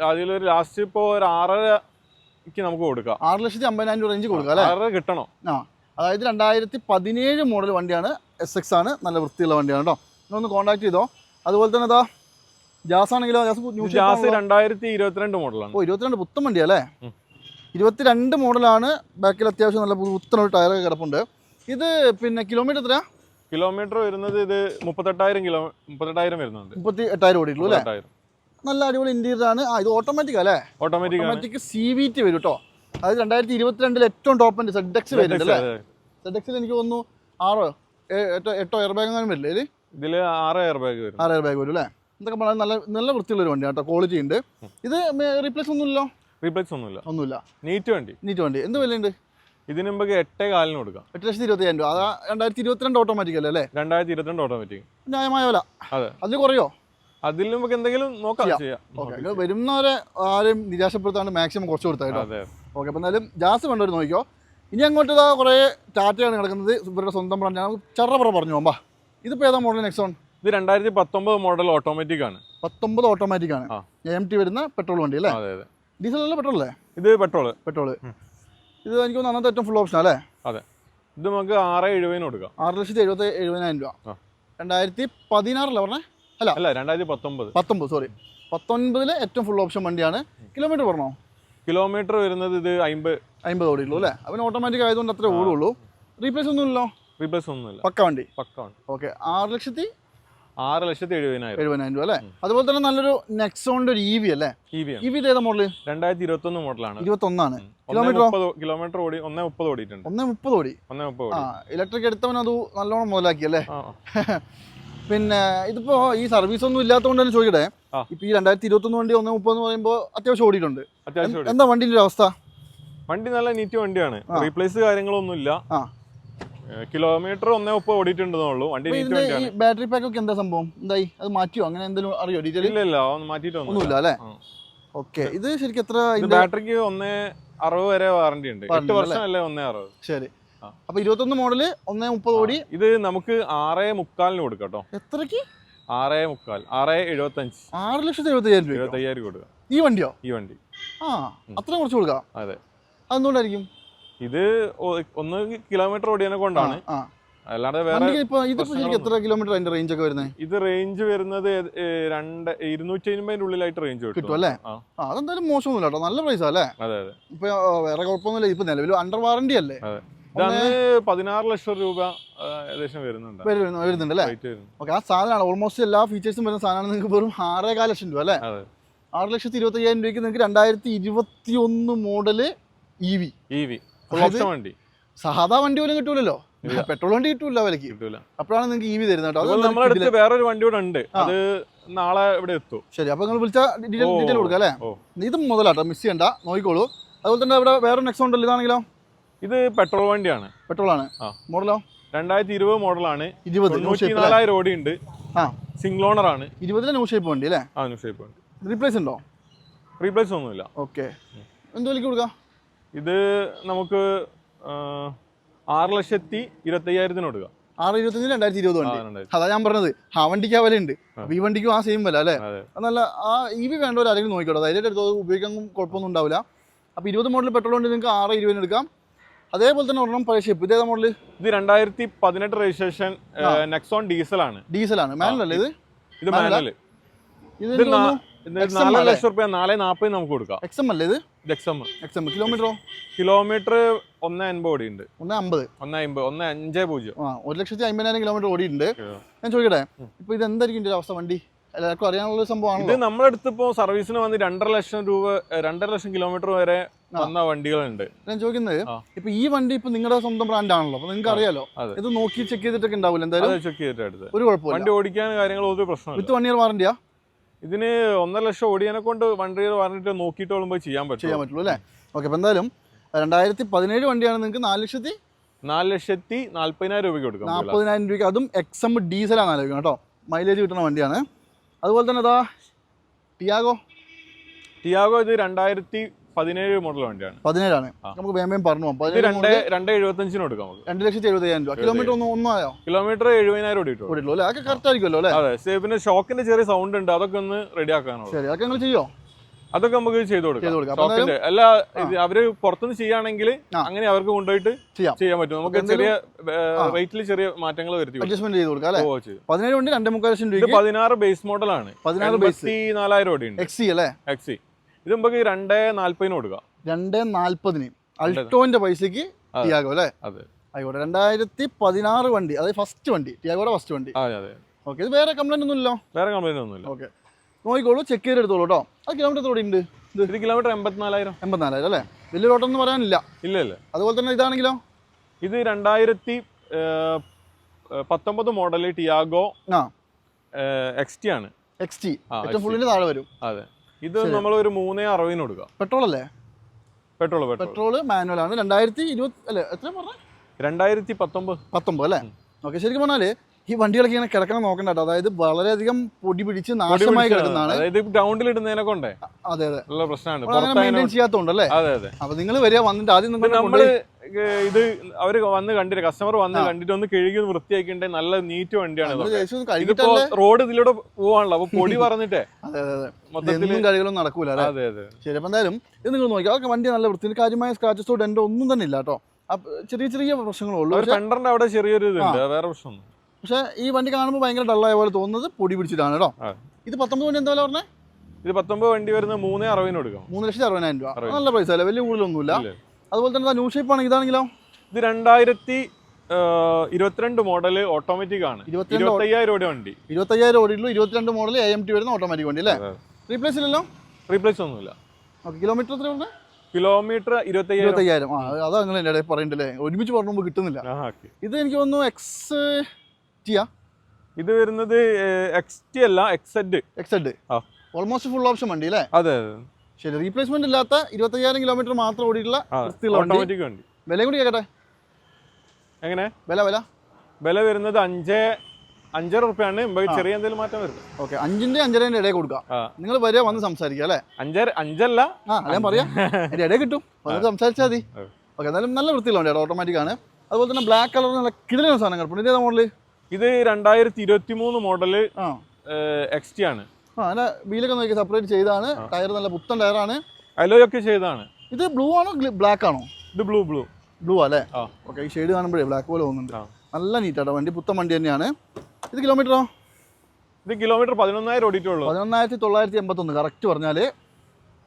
അതിലൊരു ലാസ്റ്റ് ഇപ്പോ ഒരു ആറരക്ക് നമുക്ക് കൊടുക്കാം. ആറ് ലക്ഷത്തി അമ്പതിനായിരം രൂപ റേഞ്ച് കൊടുക്കാം അല്ലേ? ആറര കിട്ടണം. അതായത് രണ്ടായിരത്തി പതിനേഴ് മോഡൽ വണ്ടിയാണ് എസ് എക്സ് ആണ്. നല്ല വൃത്തിയുള്ള വണ്ടിയാണ് കേട്ടോ. നിങ്ങളൊന്ന് കോൺടാക്ട് ചെയ്തോ. അതുപോലെ തന്നെ ഇതാ ജാസ് ആണെങ്കിലോ ജാസ്. രണ്ടായിരത്തി ഇരുപത്തിരണ്ട് മോഡലാണ് ഓ ഇരുപത്തിരണ്ട് പുത്തൻ വണ്ടിയല്ലേ അല്ലേ? ഇരുപത്തിരണ്ട് മോഡലാണ് ബാക്കിൽ അത്യാവശ്യം നല്ല പുത്തനൊരു ടയർ കിടപ്പുണ്ട്. ഇത് പിന്നെ കിലോമീറ്റർ എത്രയാ? കിലോമീറ്റർ വരുന്നത് ഇത് മുപ്പത്തെട്ടായിരം കിലോ മുപ്പത്തെട്ടായിരം വരുന്നുണ്ട്. മുപ്പത്തി എട്ടായിരം ഓടിയിട്ടുള്ളൂ അല്ലേ? നല്ല അടിപൊളി ഇന്റീരിയർ ആണ്. ആ ഇത് ഓട്ടോമാറ്റിക് അല്ലേ? ഓട്ടോമാറ്റിക് സി വി ടി വരും കേട്ടോ അത് രണ്ടായിരത്തി ഇരുപത്തിരണ്ടിൽ ഏറ്റവും ടോപ്പ് എന്റെ സെഡ് എക്സ് വരുന്നുണ്ട് അല്ലേ? സെഡ് എക്സിൽ എനിക്ക് തോന്നുന്നു ആറോ എട്ടോ എട്ടോ എയർ ബാഗ് അങ്ങനെ വരില്ലേ ഇതിൽ ഇതിൽ ആറ് എയർ ബാഗ് വരും. ആറ് എയർ ബാഗ് വരും അല്ലേ? ഇതൊക്കെ വളരെ നല്ല നല്ല വൃത്തിയുള്ള ഒരു വണ്ടിയാണ് കേട്ടോ ക്വാളിറ്റി ഉണ്ട്. ഇത് റീപ്ലേസ് ഒന്നുമില്ലല്ലോ? റീപ്ലേസ് ഒന്നുമില്ല. ഒന്നുമില്ല. നീറ്റ് വണ്ടി. നീറ്റ് വണ്ടി. എന്ത് വിലയുണ്ട്? ഇതിന് മുമ്പ് എട്ടേ കാലിന് കൊടുക്കാം. എട്ട് ലക്ഷത്തി ഇരുപത്തയ്യായിരം രൂപ. അതാ രണ്ടായിരത്തി ഇരുപത്തിരണ്ട് ഓട്ടോമാറ്റിക് അല്ലേ? രണ്ടായിരത്തി ഇരുപത്തിരണ്ട് ഓട്ടോമാറ്റിക് ന്യായമായ വില. അതെ. അതിൽ കുറയോ? അതിൽ നമുക്ക് എന്തെങ്കിലും നോക്കാം ചെയ്യാം. വരുന്നവരെ ആരും നിരാശപ്പെടുത്താണ്ട് മാക്സിമം കുറച്ച് അതെ. ഓക്കെ അപ്പം എന്നാലും ജാസ് വേണ്ടവർ നോക്കിയോ ഇനി അങ്ങോട്ട് ഇതാ കുറേ ടാറ്റയാണ് കിടക്കുന്നത് ഇവരുടെ സ്വന്തം ബ്രാൻഡാണ് ചറപറ പറഞ്ഞു പോകാം ഇതിപ്പോൾ ഏതാ മോഡൽ നെക്സോൺ ഇത് രണ്ടായിരത്തി പത്തൊമ്പത് മോഡൽ ഓട്ടോമാറ്റിക് ആണ്. പത്തൊമ്പത് ഓട്ടോമാറ്റിക് ആണ്. എം ടി വരുന്ന പെട്രോൾ വണ്ടി അല്ലേ? ഡീസൽ അല്ല പെട്രോൾ അല്ലേ? ഇത് പെട്രോൾ പെട്രോൾ ഇത് എനിക്ക് അന്നത്തെ ഏറ്റവും ഫുൾ ഓപ്ഷൻ അല്ലേ? അതെ. ഇത് നമുക്ക് ആറ് എഴുപതിന് കൊടുക്കാം. ആറ് ലക്ഷത്തി എഴുപത്തി എഴുപതിനായിരം രൂപ. രണ്ടായിരത്തി പതിനാറല്ല പറഞ്ഞേ? അല്ല. രണ്ടായിരത്തി പത്തൊമ്പത് പത്തൊമ്പത് സോറി പത്തൊൻപതിലെ ഏറ്റവും ഫുൾ ഓപ്ഷൻ വണ്ടിയാണ്. കിലോമീറ്റർ പറഞ്ഞോ? കിലോമീറ്റർ വരുന്നത് ഇത് അമ്പത്. അമ്പത് ഓടിയുള്ളൂ അല്ലേ? അവന് ഓട്ടോമാറ്റിക് ആയതുകൊണ്ട് അത്രേ ഓടുള്ളൂ. റീപ്ലേസ് ഒന്നുമില്ലല്ലോ. റീപ്ലേസ് ഒന്നുമില്ല. പക്ക വണ്ടി? പക്കാണ് ഓക്കെ ആറ് ലക്ഷത്തി ആറ് ലക്ഷത്തി എഴുപതിനായിരം. എഴുപതിനായിരം രൂപ അല്ലേ? അതുപോലെ തന്നെ നല്ലൊരു നെക്സോണിന്റെ ഒരു ഇ വി അല്ലേ? ഇ വി ഇ വി ഏതാ മോഡൽ രണ്ടായിരത്തി ഇരുപത്തി ഒന്ന് മോഡലാണ് ഇരുപത്തൊന്നാണ് കിലോമീറ്റർ ഓടി ഒന്നേ മുപ്പത് ഓടിയിട്ടുണ്ട്. ഒന്നേ മുപ്പത് ഓടി. ഒന്നേ മുപ്പത് ആ ഇലക്ട്രിക് എടുത്തവൻ അത് നല്ലോണം മുതലാക്കി അല്ലേ? പിന്നെ ഇതിപ്പോ ഈ സർവീസ് ഒന്നും ഇല്ലാത്തതുകൊണ്ട് തന്നെ ചോദിക്കട്ടെ. ഇപ്പൊ ഈ രണ്ടായിരത്തി ഇരുപത്തി ഒന്ന് വണ്ടി ഒന്നേ മുപ്പത് എന്ന് പറയുമ്പോൾ അത്യാവശ്യം ഓടിയിട്ടുണ്ട്. എന്താ വണ്ടിന്റെ അവസ്ഥ? വണ്ടി നല്ല നീറ്റ് വണ്ടിയാണ്. റീപ്ലേസ് കാര്യങ്ങളൊന്നുമില്ല. ആ. കിലോമീറ്റർ ഒന്നേ മുപ്പത് ഓടിയിട്ടുണ്ടെന്നുള്ളൂ വണ്ടി ബാറ്ററി പാക്ക് ഒക്കെ എന്താ സംഭവം? എന്തായി? അത് മാറ്റിയോ? അങ്ങനെ എന്തെങ്കിലും അറിയോ? ഡീറ്റെയിൽ ഇല്ല ഇല്ല ഒന്ന് മാറ്റിയിട്ടൊന്നുമില്ല. ഒന്നുമില്ല അല്ലേ. ഓക്കെ. ഇത് ശരിക്കും എത്ര ബാറ്ററിക്ക് ഒന്നേ അറുപത് വരെ വാറണ്ടി ഉണ്ട്. എട്ട് ഉണ്ട് വർഷം അല്ലേ? ഒന്നേ അറുപത്? ശരി. അപ്പൊ ഇരുപത്തൊന്ന് മോഡൽ ഒന്നേ മുപ്പത് ഓടി. ഇത് നമുക്ക് ആറേ മുക്കാലിന് കൊടുക്കാം കേട്ടോ. എത്രക്ക്? ആറേ മുക്കാൽ ആറേ എഴുപത്തഞ്ച്. ആറ് ലക്ഷത്തി എഴുപത്തി അയ്യായിരം രൂപ എഴുപത്തയ്യായിരം കൊടുക്കാം. ഈ വണ്ടിയോ? ഈ വണ്ടി. ആ അത്രയും കുറച്ച് കൊടുക്കാം. അതെ. അതെന്തുകൊണ്ടായിരിക്കും? ഇത് ഒന്ന് കിലോമീറ്റർ ഓടിയതിനെ കൊണ്ടാണ്. അല്ലാതെ വേറെ എത്ര കിലോമീറ്റർ അതിന്റെ റേഞ്ച് ഒക്കെ വരുന്നത് ഇത് റേഞ്ച് വരുന്നത് രണ്ട് ഇരുന്നൂറ്റി അമ്പതിന്റെ ഉള്ളിലായിട്ട് റേഞ്ച് കിട്ടും. അല്ലേ? അതെന്തായാലും മോശമൊന്നുമില്ല കേട്ടോ. നല്ല പ്രൈസ് അല്ലേ? അതെ അതെ. ഇപ്പൊ വേറെ കുഴപ്പമൊന്നുമില്ല. ഇപ്പൊ നിലവിൽ അണ്ടർ വാറണ്ടി അല്ലേ? ഇതാണ് പതിനാറ് ലക്ഷം രൂപ ഏകദേശം വരുന്നുണ്ട്. വരുന്നുണ്ട് അല്ലേ? ഓക്കെ ആ സാധനമാണ്. ഓൾമോസ്റ്റ് എല്ലാ ഫീച്ചേഴ്സും വരുന്ന സാധനമാണ്. നിങ്ങൾക്ക് വെറും ആറേകാല ലക്ഷം രൂപ അല്ലേ? ആറ് ലക്ഷത്തി ഇരുപത്തി അയ്യായിരം രൂപയ്ക്ക് നിങ്ങൾക്ക് രണ്ടായിരത്തി ഇരുപത്തി ഒന്ന് model E V E V full അതായത് ഓപ്ഷൻ വണ്ടി. സാധാ വണ്ടി പോലും കിട്ടൂലല്ലോ. പെട്രോൾ വണ്ടി കിട്ടൂല വിലക്ക് കിട്ടൂല. അപ്പോഴാണ് നിങ്ങൾക്ക് ഇ വി തരുന്നത് കേട്ടോ. നമ്മുടെ അടുത്ത് വേറൊരു വണ്ടി കൂടെ ഉണ്ട്. അത് നാളെ ഇവിടെ എത്തും. ശരി അപ്പൊ നിങ്ങൾ വിളിച്ച ഡീറ്റെയിൽ. ഡീറ്റെയിൽ കൊടുക്കാം അല്ലേ? ഇത് മുതലാട്ടോ മിസ് ചെയ്യണ്ട. നോക്കിക്കോളൂ. അതുപോലെ തന്നെ ഇവിടെ വേറെ നെക്സ്റ്റ് ഉണ്ടല്ലോ ഇതാണെങ്കിലോ? ഇത് പെട്രോൾ വണ്ടിയാണ്. പെട്രോൾ ആണ് മോഡലോ? രണ്ടായിരത്തി ഇരുപത് മോഡലാണ് ഇരുപത് ഓടി ഉണ്ട്. ആ. സിംഗിൾ ഓണർ ആണ്. ഇരുപതിലെ ന്യൂ ഷേപ്പ് വണ്ടി അല്ലേ? ആ ന്യൂ ഷേപ്പ് വണ്ടി. റീപ്ലേസ് ഉണ്ടോ? റീപ്ലേസ് ഒന്നുമില്ല. ഓക്കെ എന്ത് വിലക്ക് കൊടുക്കാം? ഇത് നമുക്ക് ആറ് ലക്ഷത്തി ഇരുപത്തയ്യായിരത്തിന് കൊടുക്കാം. ആറ് ഇരുപത്തഞ്ചിന് രണ്ടായിരത്തി ഇരുപത് വണ്ടി. അതാ ഞാൻ പറഞ്ഞത് ആ വണ്ടിക്ക് ആ വില ഉണ്ട് ഈ വണ്ടിക്കും ആ സെയിം വില അല്ലേ? നല്ല ആ ഇ വി വേണ്ടവർ ആരെങ്കിലും നോക്കിക്കോട്ടെ. ധൈര്യമായിട്ട് എടുത്തോ അത് ഉപയോഗിക്കാൻ കുഴപ്പമൊന്നും ഉണ്ടാവില്ല. അപ്പോൾ ഇരുപത് മോഡൽ പെട്രോൾ വണ്ടി നിങ്ങൾക്ക് ആറ് ഇരുപതിന് എടുക്കാം. അതേപോലെ തന്നെ ഒരെണ്ണം പഴയ ഷിപ്പ് ഇതേതാ മോഡൽ ഇത് രണ്ടായിരത്തി പതിനെട്ട് രജിസ്ട്രേഷൻ നെക്സോൺ ഡീസൽ ആണ്. ഡീസലാണ് മാനുവലല്ലേ ഇത്? ഇത് മാനുവലാ? മാനുവൽ ഇത് നാല് ലക്ഷം റുപ്യ നാല് നാൽപ്പത് നമുക്ക് കൊടുക്കാം. എക്സ് അല്ലേ ഇത്? ഇത് എക്സം എക്സ് കിലോമീറ്ററോ കിലോമീറ്റർ ഒന്ന് അൻപത് ഓടി ഉണ്ട് ഒന്ന് അമ്പത് ഒന്ന് അമ്പത് ഒന്ന് അഞ്ച് പൂജ്യം. ആ ഒരു ലക്ഷത്തി അമ്പതിനായിരം കിലോമീറ്റർ ഓടിയിട്ടുണ്ട്. ഞാൻ ചോദിക്കട്ടെ ഇത് എന്തായിരിക്കും അവസ്ഥ വണ്ടി? എല്ലാവർക്കും അറിയാനുള്ള ഇത് നമ്മുടെ അടുത്ത് ഇപ്പോൾ സർവീസിന് വന്ന് രണ്ടര ലക്ഷം രൂപ രണ്ടര ലക്ഷം കിലോമീറ്റർ വരെ വന്ന വണ്ടികളുണ്ട്. ഞാൻ ചോദിക്കുന്നത്. ഇപ്പൊ ഈ വണ്ടി ഇപ്പൊ നിങ്ങളുടെ സ്വന്തം ബ്രാൻഡ് ആണല്ലോ അപ്പൊ നിങ്ങൾക്ക് അറിയാലോ? ഇത് നോക്കി ചെക്ക് ചെയ്തിട്ടൊക്കെ ഉണ്ടാവില്ല എന്തായാലും? ചെക്ക് ചെയ്തിട്ട് ഒരു കുഴപ്പമില്ല. വണ്ടി ഓടിക്കാൻ കാര്യങ്ങൾ ഒരു പ്രശ്നമില്ല. വിത്ത് വൺ ഇയർ വാറണ്ടിയാ ഇതിന് ഒന്നര ലക്ഷം ഓടിയനെ കൊണ്ട് വണ്ടി പറഞ്ഞിട്ട് നോക്കിയിട്ട് വരുമ്പോൾ ചെയ്യാൻ പറ്റും ചെയ്യാൻ പറ്റുള്ളൂ അല്ലേ? ഓക്കെ അപ്പൊ എന്തായാലും രണ്ടായിരത്തി പതിനേഴ് വണ്ടിയാണ് നിങ്ങൾക്ക് നാല് ലക്ഷത്തി? നാല് ലക്ഷത്തി നാല്പതിനായിരം രൂപയ്ക്ക് കൊടുക്കാം നാൽപ്പതിനായിരം രൂപയ്ക്ക്. അതും എക്സ് എം ഡീസലാണ് ആലോചിക്കണം കേട്ടോ. മൈലേജ് കിട്ടുന്ന വണ്ടിയാണ്. അതുപോലെ തന്നെ അതാ ടിയാഗോ. ടിയാഗോ ഇത് രണ്ടായിരത്തി പതിനേഴ് മോഡൽ വണ്ടിയാണ്. പതിനേഴാണ്. നമുക്ക് വേമ്പേം പറഞ്ഞു രണ്ട് രണ്ട് എഴുപത്തഞ്ചിന് കൊടുക്കാം നമുക്ക്. രണ്ട് ലക്ഷത്തി എഴുപത്തയ്യായിരം രൂപ. കിലോമീറ്റർ ഒന്നും ഒന്നും ആയോ? കിലോമീറ്റർ എഴുപതിനായിരം ഓടിയിട്ടുള്ളൂ ഓടിയിട്ടുള്ളൂ അല്ലേ? അതൊക്കെ കറക്റ്റ് ആയിരിക്കുമല്ലോ അല്ലേ? അതെ പിന്നെ ഷോക്കിന്റെ ചെറിയ സൗണ്ട് ഉണ്ട്. അതൊക്കെ ഒന്ന് റെഡി ആക്കാനോ ശരി അതൊക്കെ നിങ്ങൾ ചെയ്യോ? അതൊക്കെ നമുക്ക് ചെയ്തു കൊടുക്കാം. അല്ല അവർ പുറത്തുനിന്ന് ചെയ്യുകയാണെങ്കിൽ അങ്ങനെ അവർക്ക് കൊണ്ടുപോയിട്ട് ചെയ്യാം. ചെയ്യാൻ പറ്റും. നമുക്ക് ചെറിയ വെയിറ്റിൽ റേറ്റിൽ ചെറിയ മാറ്റങ്ങൾ വരുത്തി അഡ്ജസ്റ്റ്മെന്റ് ചെയ്ത് കൊടുക്കാം പതിനേഴ് വണ്ടി രണ്ടേ മുക്കാൽ ലക്ഷം രൂപ പതിനാറ് ബേസ് മോഡലാണ് പതിനാറ് ബേസ് നാലായിരം ഉണ്ട്. എക്സി അല്ലേ? എക്സി ഇത് നമുക്ക് രണ്ടേ നാല്പതിന് കൊടുക്കാം. രണ്ടേ നാല്പതിന്. അൾട്ടോന്റെ പൈസക്ക് ടിയാഗോ അല്ലേ? അതെ. ആയിക്കോട്ടെ രണ്ടായിരത്തി പതിനാറ് വണ്ടി അതായത് ഫസ്റ്റ് വണ്ടി ടിയാഗോടെ ഫസ്റ്റ് വണ്ടി. അതെ അതെ. ഓക്കെ ഇത് വേറെ കംപ്ലൈന്റ് ഒന്നുമില്ലോ വേറെ കംപ്ലൈന്റ് ഒന്നുമില്ല ഓക്കെ നോക്കിക്കോളൂ ചെക്ക് ചെയ്ത് എടുത്തോളൂ കേട്ടോ അത് കിലോമീറ്റർ എത്ര ഉണ്ട് ഇത് കിലോമീറ്റർ എൺപത്തിനാലായിരം. എൺപത്തിനാലായിരം അല്ലേ? വലിയ ഓട്ടം പറയാനില്ല. ഇല്ല ഇല്ല. അതുപോലെ തന്നെ ഇതാണെങ്കിലോ? ഇത് രണ്ടായിരത്തി പത്തൊമ്പത് മോഡൽ ടിയാഗോ ആ. എക്സ് ടി ആണ്. എക്സ് ടി ഏറ്റവും ഫുള്ളിന് താഴെ വരും. അതെ. ഇത് നമ്മൾ ഒരു മൂന്നേ അറുപതിന് കൊടുക്കാം. പെട്രോൾ അല്ലേ പെട്രോൾ പെട്രോൾ മാനുവൽ ആണ്. രണ്ടായിരത്തി ഇരുപത്തി അല്ലേ എത്ര പറഞ്ഞ? രണ്ടായിരത്തി പത്തൊമ്പത്. പത്തൊമ്പത് അല്ലേ? ഓക്കെ ശരിക്കും പറഞ്ഞാൽ ഈ വണ്ടികളൊക്കെ ഇങ്ങനെ കിടക്കണം നോക്കണ്ട കേട്ടോ. അതായത് വളരെയധികം പൊടി പിടിച്ച് നാശമായി. കിടക്കുന്നതാണ്. അതായത് ഗ്രൗണ്ടിൽ ഇടുന്നതിനെ കൊണ്ടേ. അതെ അതെ. ഉള്ള പ്രശ്നമാണ്. അങ്ങനെ മെയിന്റെയിൻ ചെയ്യാത്തതുകൊണ്ടല്ലേ അതെ അതെ. അപ്പൊ നിങ്ങൾ വരിക വന്നിട്ട് ആദ്യം നിങ്ങൾ നമ്മൾ ഇത് അവർ വന്ന് കണ്ടിട്ട് കസ്റ്റമർ വന്ന് കണ്ടിട്ട് ഒന്ന് കഴുകി വൃത്തിയാക്കിണ്ടേ നല്ല നീറ്റ് വണ്ടിയാണ്. ഇതിപ്പോ റോഡ് ഇതിലൂടെ പോവാണല്ലോ അപ്പൊ പൊടി പറഞ്ഞിട്ടേ. അതെ അതെ മൊത്തത്തിലും എന്നും നടക്കൂല അതെ അതെ. ശരി അപ്പം എന്തായാലും ഇത് നിങ്ങൾ നോക്കി. അതൊക്കെ വണ്ടി നല്ല വൃത്തി കാര്യമായ സ്ക്രാച്ചസോ ഡെന്റോ ഒന്നും തന്നെ ഇല്ല കേട്ടോ. ചെറിയ ചെറിയ പ്രശ്നങ്ങളുള്ളൂ പക്ഷേ അവിടെ ചെറിയൊരു ഇതുണ്ട് വേറെ പ്രശ്നമൊന്നും പക്ഷേ ഈ വണ്ടി കാണുമ്പോൾ ഭയങ്കര ഡള്ളായ പോലെ തോന്നുന്നത് പൊടി പിടിച്ചിട്ടാണ് കേട്ടോ. ഇത് പത്തൊമ്പത് വണ്ടി എന്താ വില പറഞ്ഞേ? ഇത് പത്തൊമ്പത് വണ്ടി വരുന്നത് മൂന്നേ അറുപതിന് കൊടുക്കാം. മൂന്ന് ലക്ഷത്തി അറുപതിനായിരം രൂപ. നല്ല പൈസ അല്ലേ? വലിയ കൂടുതലൊന്നുമില്ല. അതുപോലെ തന്നെ ന്യൂ ഷേപ്പ് ആണ്. ഇതാണെങ്കിലോ? ഇത് രണ്ടായിരത്തി ഇരുപത്തിരണ്ട് മോഡൽ ഓട്ടോമാറ്റിക് ആണ്. ഇരുപത്തയ്യായിരം രൂപ വണ്ടി. ഇരുപത്തയ്യായിരം ഓടിയുള്ളൂ ഇരുപത്തിരണ്ട് മോഡൽ എ എം ടി വരുന്ന ഓട്ടോമാറ്റിക് വണ്ടി അല്ലേ. റീപ്ലേസ് ഇല്ലല്ലോ? റീപ്ലേസ് ഒന്നുമില്ല. ഓക്കെ കിലോമീറ്റർ എത്ര ഉണ്ട് കിലോമീറ്റർ ഇരുപത്തയ്യായിരം. ആ അതാ ഇടയിൽ പറയണ്ടല്ലേ? ഒരുമിച്ച് പറഞ്ഞുമ്പോൾ കിട്ടുന്നില്ല. ഇത് എനിക്ക് തോന്നുന്നു എക്സ് ടിയാ ഇത് വരുന്നത് എക്സ് ടി അല്ല എക്സെഡ് എക്സെഡ് ആ. ഓൾമോസ്റ്റ് ഫുൾ ഓപ്ഷൻ വണ്ടി അല്ലേ? അതെ അതെ. ശരി റീപ്ലേസ്മെന്റ് ഇല്ലാത്ത ഇരുപത്തയ്യായിരം കിലോമീറ്റർ മാത്രം ഓടിയിട്ടുള്ള ഓട്ടോമാറ്റിക് വണ്ടി. വില കൂടി കേട്ടെ എങ്ങനെ? വില വില? വില വരുന്നത് അഞ്ച് അഞ്ചര റുപ്യാണ്. ചെറിയ എന്തെങ്കിലും മാറ്റം വരുന്നത് ഓക്കെ അഞ്ചിന്റെ അഞ്ചരേന്റെ ഇടയിൽ കൊടുക്കാം. നിങ്ങൾ വരിക വന്ന് സംസാരിക്കുക അല്ലേ? അഞ്ചര അഞ്ചല്ല. ആ അല്ലേ പറയാം. അതിന്റെ ഇടയിൽ കിട്ടും. വന്ന് സംസാരിച്ചാൽ മതി. ഓക്കെ എന്നാലും നല്ല വൃത്തിയിലുണ്ട് ഓട്ടോമാറ്റിക് ആണ്. അതുപോലെ തന്നെ ബ്ലാക്ക് കളർ നല്ല കിടന്ന സാധനങ്ങൾ. ഇതേതാ മോഡൽ ഇത് രണ്ടായിരത്തി ഇരുപത്തി മൂന്ന് മോഡൽ ആ. എക്സ് ടി ആണ്. വീലൊക്കെ നോക്കി സെപ്പറേറ്റ് ചെയ്താണ്. ടയർ നല്ല പുത്തൻ ടയറാണ്. അലോയൊക്കെ ചെയ്താണ് ഇത് ബ്ലൂ ആണോ ബ്ലാക്ക് ആണോ? ഇത് ബ്ലൂ ബ്ലൂ. ബ്ലൂ അല്ലേ. ഓക്കെ ഈ ഷെയ്ഡ് കാണുമ്പോഴേ ബ്ലാക്ക് പോലെ തോന്നുന്നുണ്ട്. നല്ല നീറ്റാട്ടോ വണ്ടി പുത്തൻ വണ്ടി തന്നെയാണ്. ഇത് കിലോമീറ്ററോ ഇത് കിലോമീറ്റർ പതിനൊന്നായിരം ഓടിയിട്ടുള്ളൂ. പതിനൊന്നായിരത്തി തൊള്ളായിരത്തി എൺപത്തൊന്ന് കറക്റ്റ് പറഞ്ഞാൽ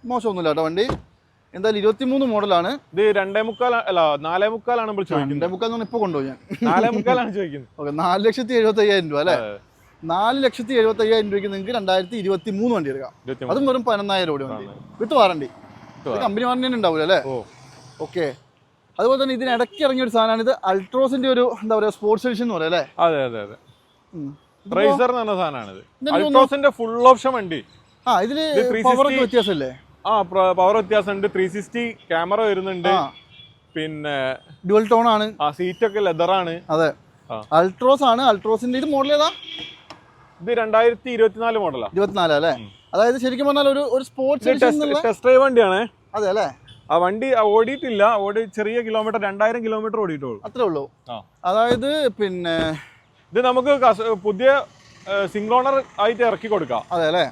മോശമൊന്നുമില്ല കേട്ടോ വണ്ടി. എന്തായാലും ഇരുപത്തിമൂന്ന് മോഡലാണ്. ഇത് രണ്ടേ മുക്കാൽ അല്ല നാലേ മുക്കാലാണ് നമ്മൾ ചോദിക്കുന്നത്. രണ്ടേ മുക്കാൽ ഇപ്പൊ കൊണ്ടുപോയി ഞാൻ. നാലേ മുക്കാലാണ് ചോദിക്കുന്നത്. ഓക്കെ നാല് ലക്ഷത്തി എഴുപത്തി അയ്യായിരം രൂപ അല്ലേ? നാല് ലക്ഷത്തി എഴുപത്തി അയ്യായിരം രൂപയ്ക്ക് നിങ്ങൾക്ക് രണ്ടായിരത്തി ഇരുപത്തി മൂന്ന് വണ്ടി എടുക്കാം. അതും വെറും പതിനൊന്നായിരം രൂപ വണ്ടി. With warranty. Company warranty. തന്നെ ഉണ്ടാവില്ല അല്ലേ? ഓക്കെ. അതുപോലെ തന്നെ ഇതിന് ഇടയ്ക്ക് ഇറങ്ങിയ ഒരു സാധനമാണ് ഇത് അൾട്രോസിന്റെ ഒരു എന്താ പറയുക സ്പോർട്സ് എഡിഷൻ എന്ന് പറയാം അല്ലേ? അതെ അതെ അതെ. റൈസർ എന്ന് പറഞ്ഞ സാധനമാണ് അൾട്രോസിന്റെ ഫുൾ ഓപ്ഷൻ വണ്ടി. ആ ഇതിൽ ഇത് 360 പവറൊക്കെ വ്യത്യാസമല്ലേ? ആ പവർ വ്യത്യാസമുണ്ട്. ത്രീ സിക്സ്റ്റി ക്യാമറ വരുന്നുണ്ട്. പിന്നെ ഡ്യുവൽ ടോൺ ആണ്. ആ സീറ്റ് ഒക്കെ ലെതർ ആണ്. അതെ. അൾട്രോസ് ആണ്. അൾട്രോസിന്റെ ഇത് മോഡൽ ഏതാ? ഇത് രണ്ടായിരത്തി ഇരുപത്തിനാല് മോഡലാ ഇരുപത്തിനാല് അല്ലേ? അതായത് ശരിക്കും പറഞ്ഞാൽ ഒരു ഒരു സ്പോർട്സ് ടെസ്റ്റ് ഡ്രൈവ് വണ്ടിയാണ്. അതെ അല്ലേ? ആ വണ്ടി ഓടിയിട്ടില്ല. ഓടി ചെറിയ കിലോമീറ്റർ രണ്ടായിരം കിലോമീറ്റർ ഓടിയിട്ടുള്ളൂ. അത്രേ ഉള്ളൂ. അതായത് പിന്നെ ഇത് നമുക്ക് കസ്- പുതിയ ഓണർ ആയിട്ട് ഇറക്കി കൊടുക്കാം. അതെ അല്ലേ?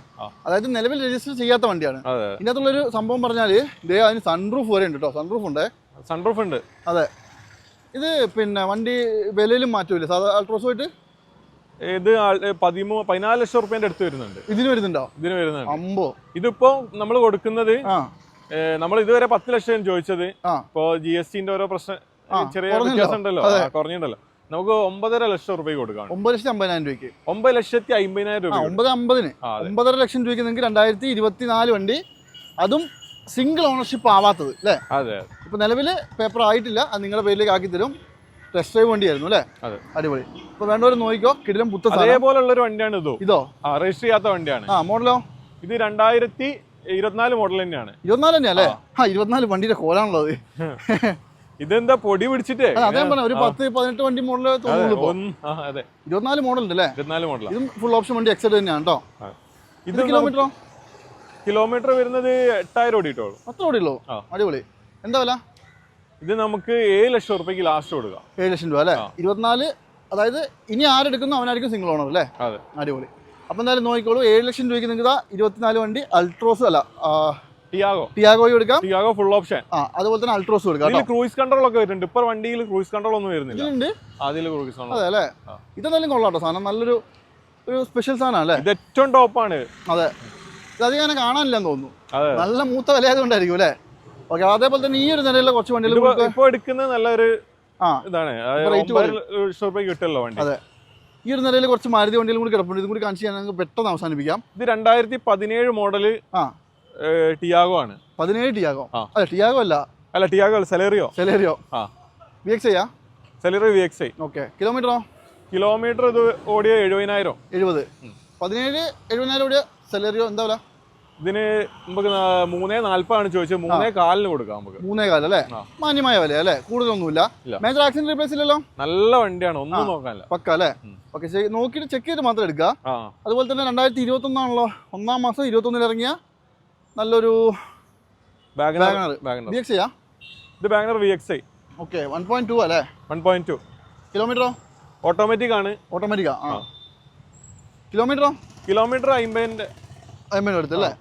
അതായത് നിലവിൽ രജിസ്റ്റർ ചെയ്യാത്ത വണ്ടിയാണ്. ഇതിനകത്തുള്ളൊരു സംഭവം പറഞ്ഞാൽ ഇതേ അതിന് സൺറൂഫ് വരെ ഉണ്ട് കേട്ടോ സൺറൂഫ് ഉണ്ട്. സൺറൂഫ് ഉണ്ട്. അതെ. ഇത് പിന്നെ വണ്ടി വിലയിലും മാറ്റമില്ല സാധാ അൾട്രോസ് പോയിട്ട് ഇത് പതിമൂ പതിനാല് ലക്ഷം റുപ്യന്റെ അടുത്ത് വരുന്നുണ്ട്. ഇതിന് വരുന്നുണ്ടോ? ഇതിന് വരുന്നുണ്ട്. അമ്പോ. ഇതിപ്പോ നമ്മൾ കൊടുക്കുന്നത് നമ്മൾ ഇതുവരെ പത്ത് ലക്ഷം ചോദിച്ചത്. ഇപ്പോ ജി എസ് ടിന്റെ ഓരോ പ്രശ്നം ചെറിയ വ്യത്യാസം ഉണ്ടല്ലോ കുറഞ്ഞിട്ടുണ്ടല്ലോ നമുക്ക് ഒമ്പതര ലക്ഷം രൂപ കൊടുക്കാം ഒമ്പത് ലക്ഷത്തി അമ്പതിനായിരം രൂപയ്ക്ക്. ഒമ്പത് ലക്ഷത്തി അമ്പതിനായിരം രൂപ ഒമ്പത് അമ്പതിന്. ഒമ്പതര ലക്ഷം രൂപയ്ക്ക് നിങ്ങൾക്ക് രണ്ടായിരത്തി ഇരുപത്തി നാല് വണ്ടി അതും സിംഗിൾ ഓണർഷിപ്പ് ആവാത്തത് അല്ലേ? അതെ ഇപ്പൊ നിലവിൽ പേപ്പർ ആയിട്ടില്ല അത് നിങ്ങളുടെ പേരിലേക്ക് ആക്കി തരും. ടെസ്റ്റ് ഡ്രൈവ് വണ്ടിയായിരുന്നു അല്ലേ? അതെ. അടിപൊളി. ഇപ്പൊ വേണ്ടവർ നോക്കിക്കോ കിടിലം പുത്ത അതേപോലുള്ള ഒരു വണ്ടിയാണ് ഇതോ. ഇതോ? രജിസ്റ്റർ ചെയ്യാത്ത വണ്ടിയാണ്. ആ മോഡലോ? ഇത് രണ്ടായിരത്തി ഇരുപത്തിനാല് മോഡൽ തന്നെയാണ്. ഇരുപത്തിനാല് തന്നെ അല്ലേ? ആ. ഇരുപത്തിനാല് വണ്ടിയുടെ കോലാണുള്ളത്. ഇതെന്താ പൊടി പിടിച്ചിട്ടേ? അല്ല അതേ പറഞ്ഞ ഒരു പത്ത് പതിനെട്ട് വണ്ടി മോഡലേ അതെ ഇരുപത്തിനാല് മോഡൽ ഉണ്ട് അല്ലേ ഇരുപത്തിനാല് മോഡൽ ഇതും ഫുൾ ഓപ്ഷൻ വണ്ടി എക്സൈഡ് തന്നെയാണ് കേട്ടോ. ഇത് കിലോമീറ്ററോ കിലോമീറ്റർ വരുന്നത് എട്ടായിരം ഓടിയിട്ടുള്ളൂ. അത്ര ഓടിയുള്ളൂ? അടിപൊളി. എന്താ വില? ഇത് നമുക്ക് ഏഴ് ലക്ഷം റുപ്യക്ക് ലാസ്റ്റ് കൊടുക്കാം. ഏഴ് ലക്ഷം രൂപ അല്ലേ. ഇരുപത്തിനാല് അതായത് ഇനി ആരെടുക്കുന്നു അവനായിരിക്കും സിംഗിൾ ഓണർ അല്ലേ? അതെ. അടിപൊളി. അപ്പം എന്തായാലും നോക്കിക്കോളൂ. ഏഴ് ലക്ഷം രൂപയ്ക്ക് നിങ്ങൾക്ക് ഇരുപത്തിനാല് വണ്ടി അൾട്രോസ് അല്ല ടിയാഗോയും എടുക്കാം. ടിയാഗോ ഫുൾ ഓപ്ഷൻ അതുപോലെ തന്നെ അൾട്രോസ് എടുക്കാം ക്രൂയിസ് കൺട്രോൾ ഒക്കെ വരുന്നുണ്ട്. ഇപ്പൊ വണ്ടിയിൽ ക്രൂയിസ് കൺട്രോൾ ഒന്നും വരുന്നില്ല. അതിൽ ക്രൂയിസ് കൺട്രോൾ അതെ അല്ലേ. ഇതെന്തായാലും കൊള്ളാട്ടോ സാധനം നല്ലൊരു ഒരു സ്പെഷ്യൽ സാധനം അല്ലേ? ഇത് ഏറ്റവും ടോപ്പാണ് അതെ. ഇത് അധികം അങ്ങനെ കാണാനില്ലെന്ന് തോന്നുന്നു. നല്ല മൂത്ത വിലയായതുകൊണ്ടായിരിക്കും അല്ലേ? ഓക്കെ അതേപോലെ തന്നെ ഈ ഒരു നിലയിലെ കുറച്ച് വണ്ടികൾ ഇപ്പൊ എടുക്കുന്നത് നല്ലൊരു ഇതാണ്. ലക്ഷം കിട്ടുമല്ലോ വണ്ടി. അതെ. ഈ ഒരു നിലയിൽ കുറച്ച് മാരുതി വണ്ടികളും കൂടി കിടപ്പുണ്ട്. ഇതും കൂടി കാണിച്ച് ഞാൻ പെട്ടെന്ന് അവസാനിപ്പിക്കാം. ഇത് രണ്ടായിരത്തി പതിനേഴ് മോഡൽ ആ. ടിയാഗോ ആണ്. പതിനേഴ് ടിയാഗോ. അല്ല ടിയാഗോ അല്ല. അല്ല ടിയാഗോ അല്ല സെലേറിയോ. സെലേറിയോ. ആ. V X ഐയാ Celerio V X I okay. കിലോമീറ്ററോ? Kilometre ഇത് ഓടിയ എഴുപതിനായിരം. എഴുപത്. പതിനേഴ് എഴുപതിനായിരം ഓടിയ സെലേറിയോ എന്താ വില? ഇതിന് നമുക്ക് മൂന്നേ നാല്പതാണ് ചോദിച്ചത്. മൂന്നേ കാലിന് കൊടുക്കാം നമുക്ക്. മൂന്നേ കാലം അല്ലേ? മാന്യമായ വില അല്ലേ? കൂടുതലൊന്നുമില്ല. മേജർ ആക്സിഡന്റ് റീപ്ലേസ് ഇല്ലല്ലോ? നല്ല വണ്ടിയാണ്. ഒന്നും നോക്കാനില്ല. പക്ക അല്ലേ. ഓക്കെ നോക്കിയിട്ട് ചെക്ക് ചെയ്ത് മാത്രം എടുക്കുക. അതുപോലെ തന്നെ രണ്ടായിരത്തി ഇരുപത്തൊന്നാണല്ലോ. ഒന്നാം മാസം ഇരുപത്തൊന്നിൽ ഇറങ്ങിയ നല്ലൊരു WagonR Wagoner. WagonR V X ചെയ്യാ ഇത് WagonR V X I okay one point two അല്ലേ വൺ പോയിന്റ് ടു കിലോമീറ്ററോ ഓട്ടോമാറ്റിക് ആണ് ഓട്ടോമാറ്റിക്കാ ആ ആ. കിലോമീറ്ററോ കിലോമീറ്റർ അമ്പതിന്റെ അമ്പതിന് അടുത്ത് അല്ലേ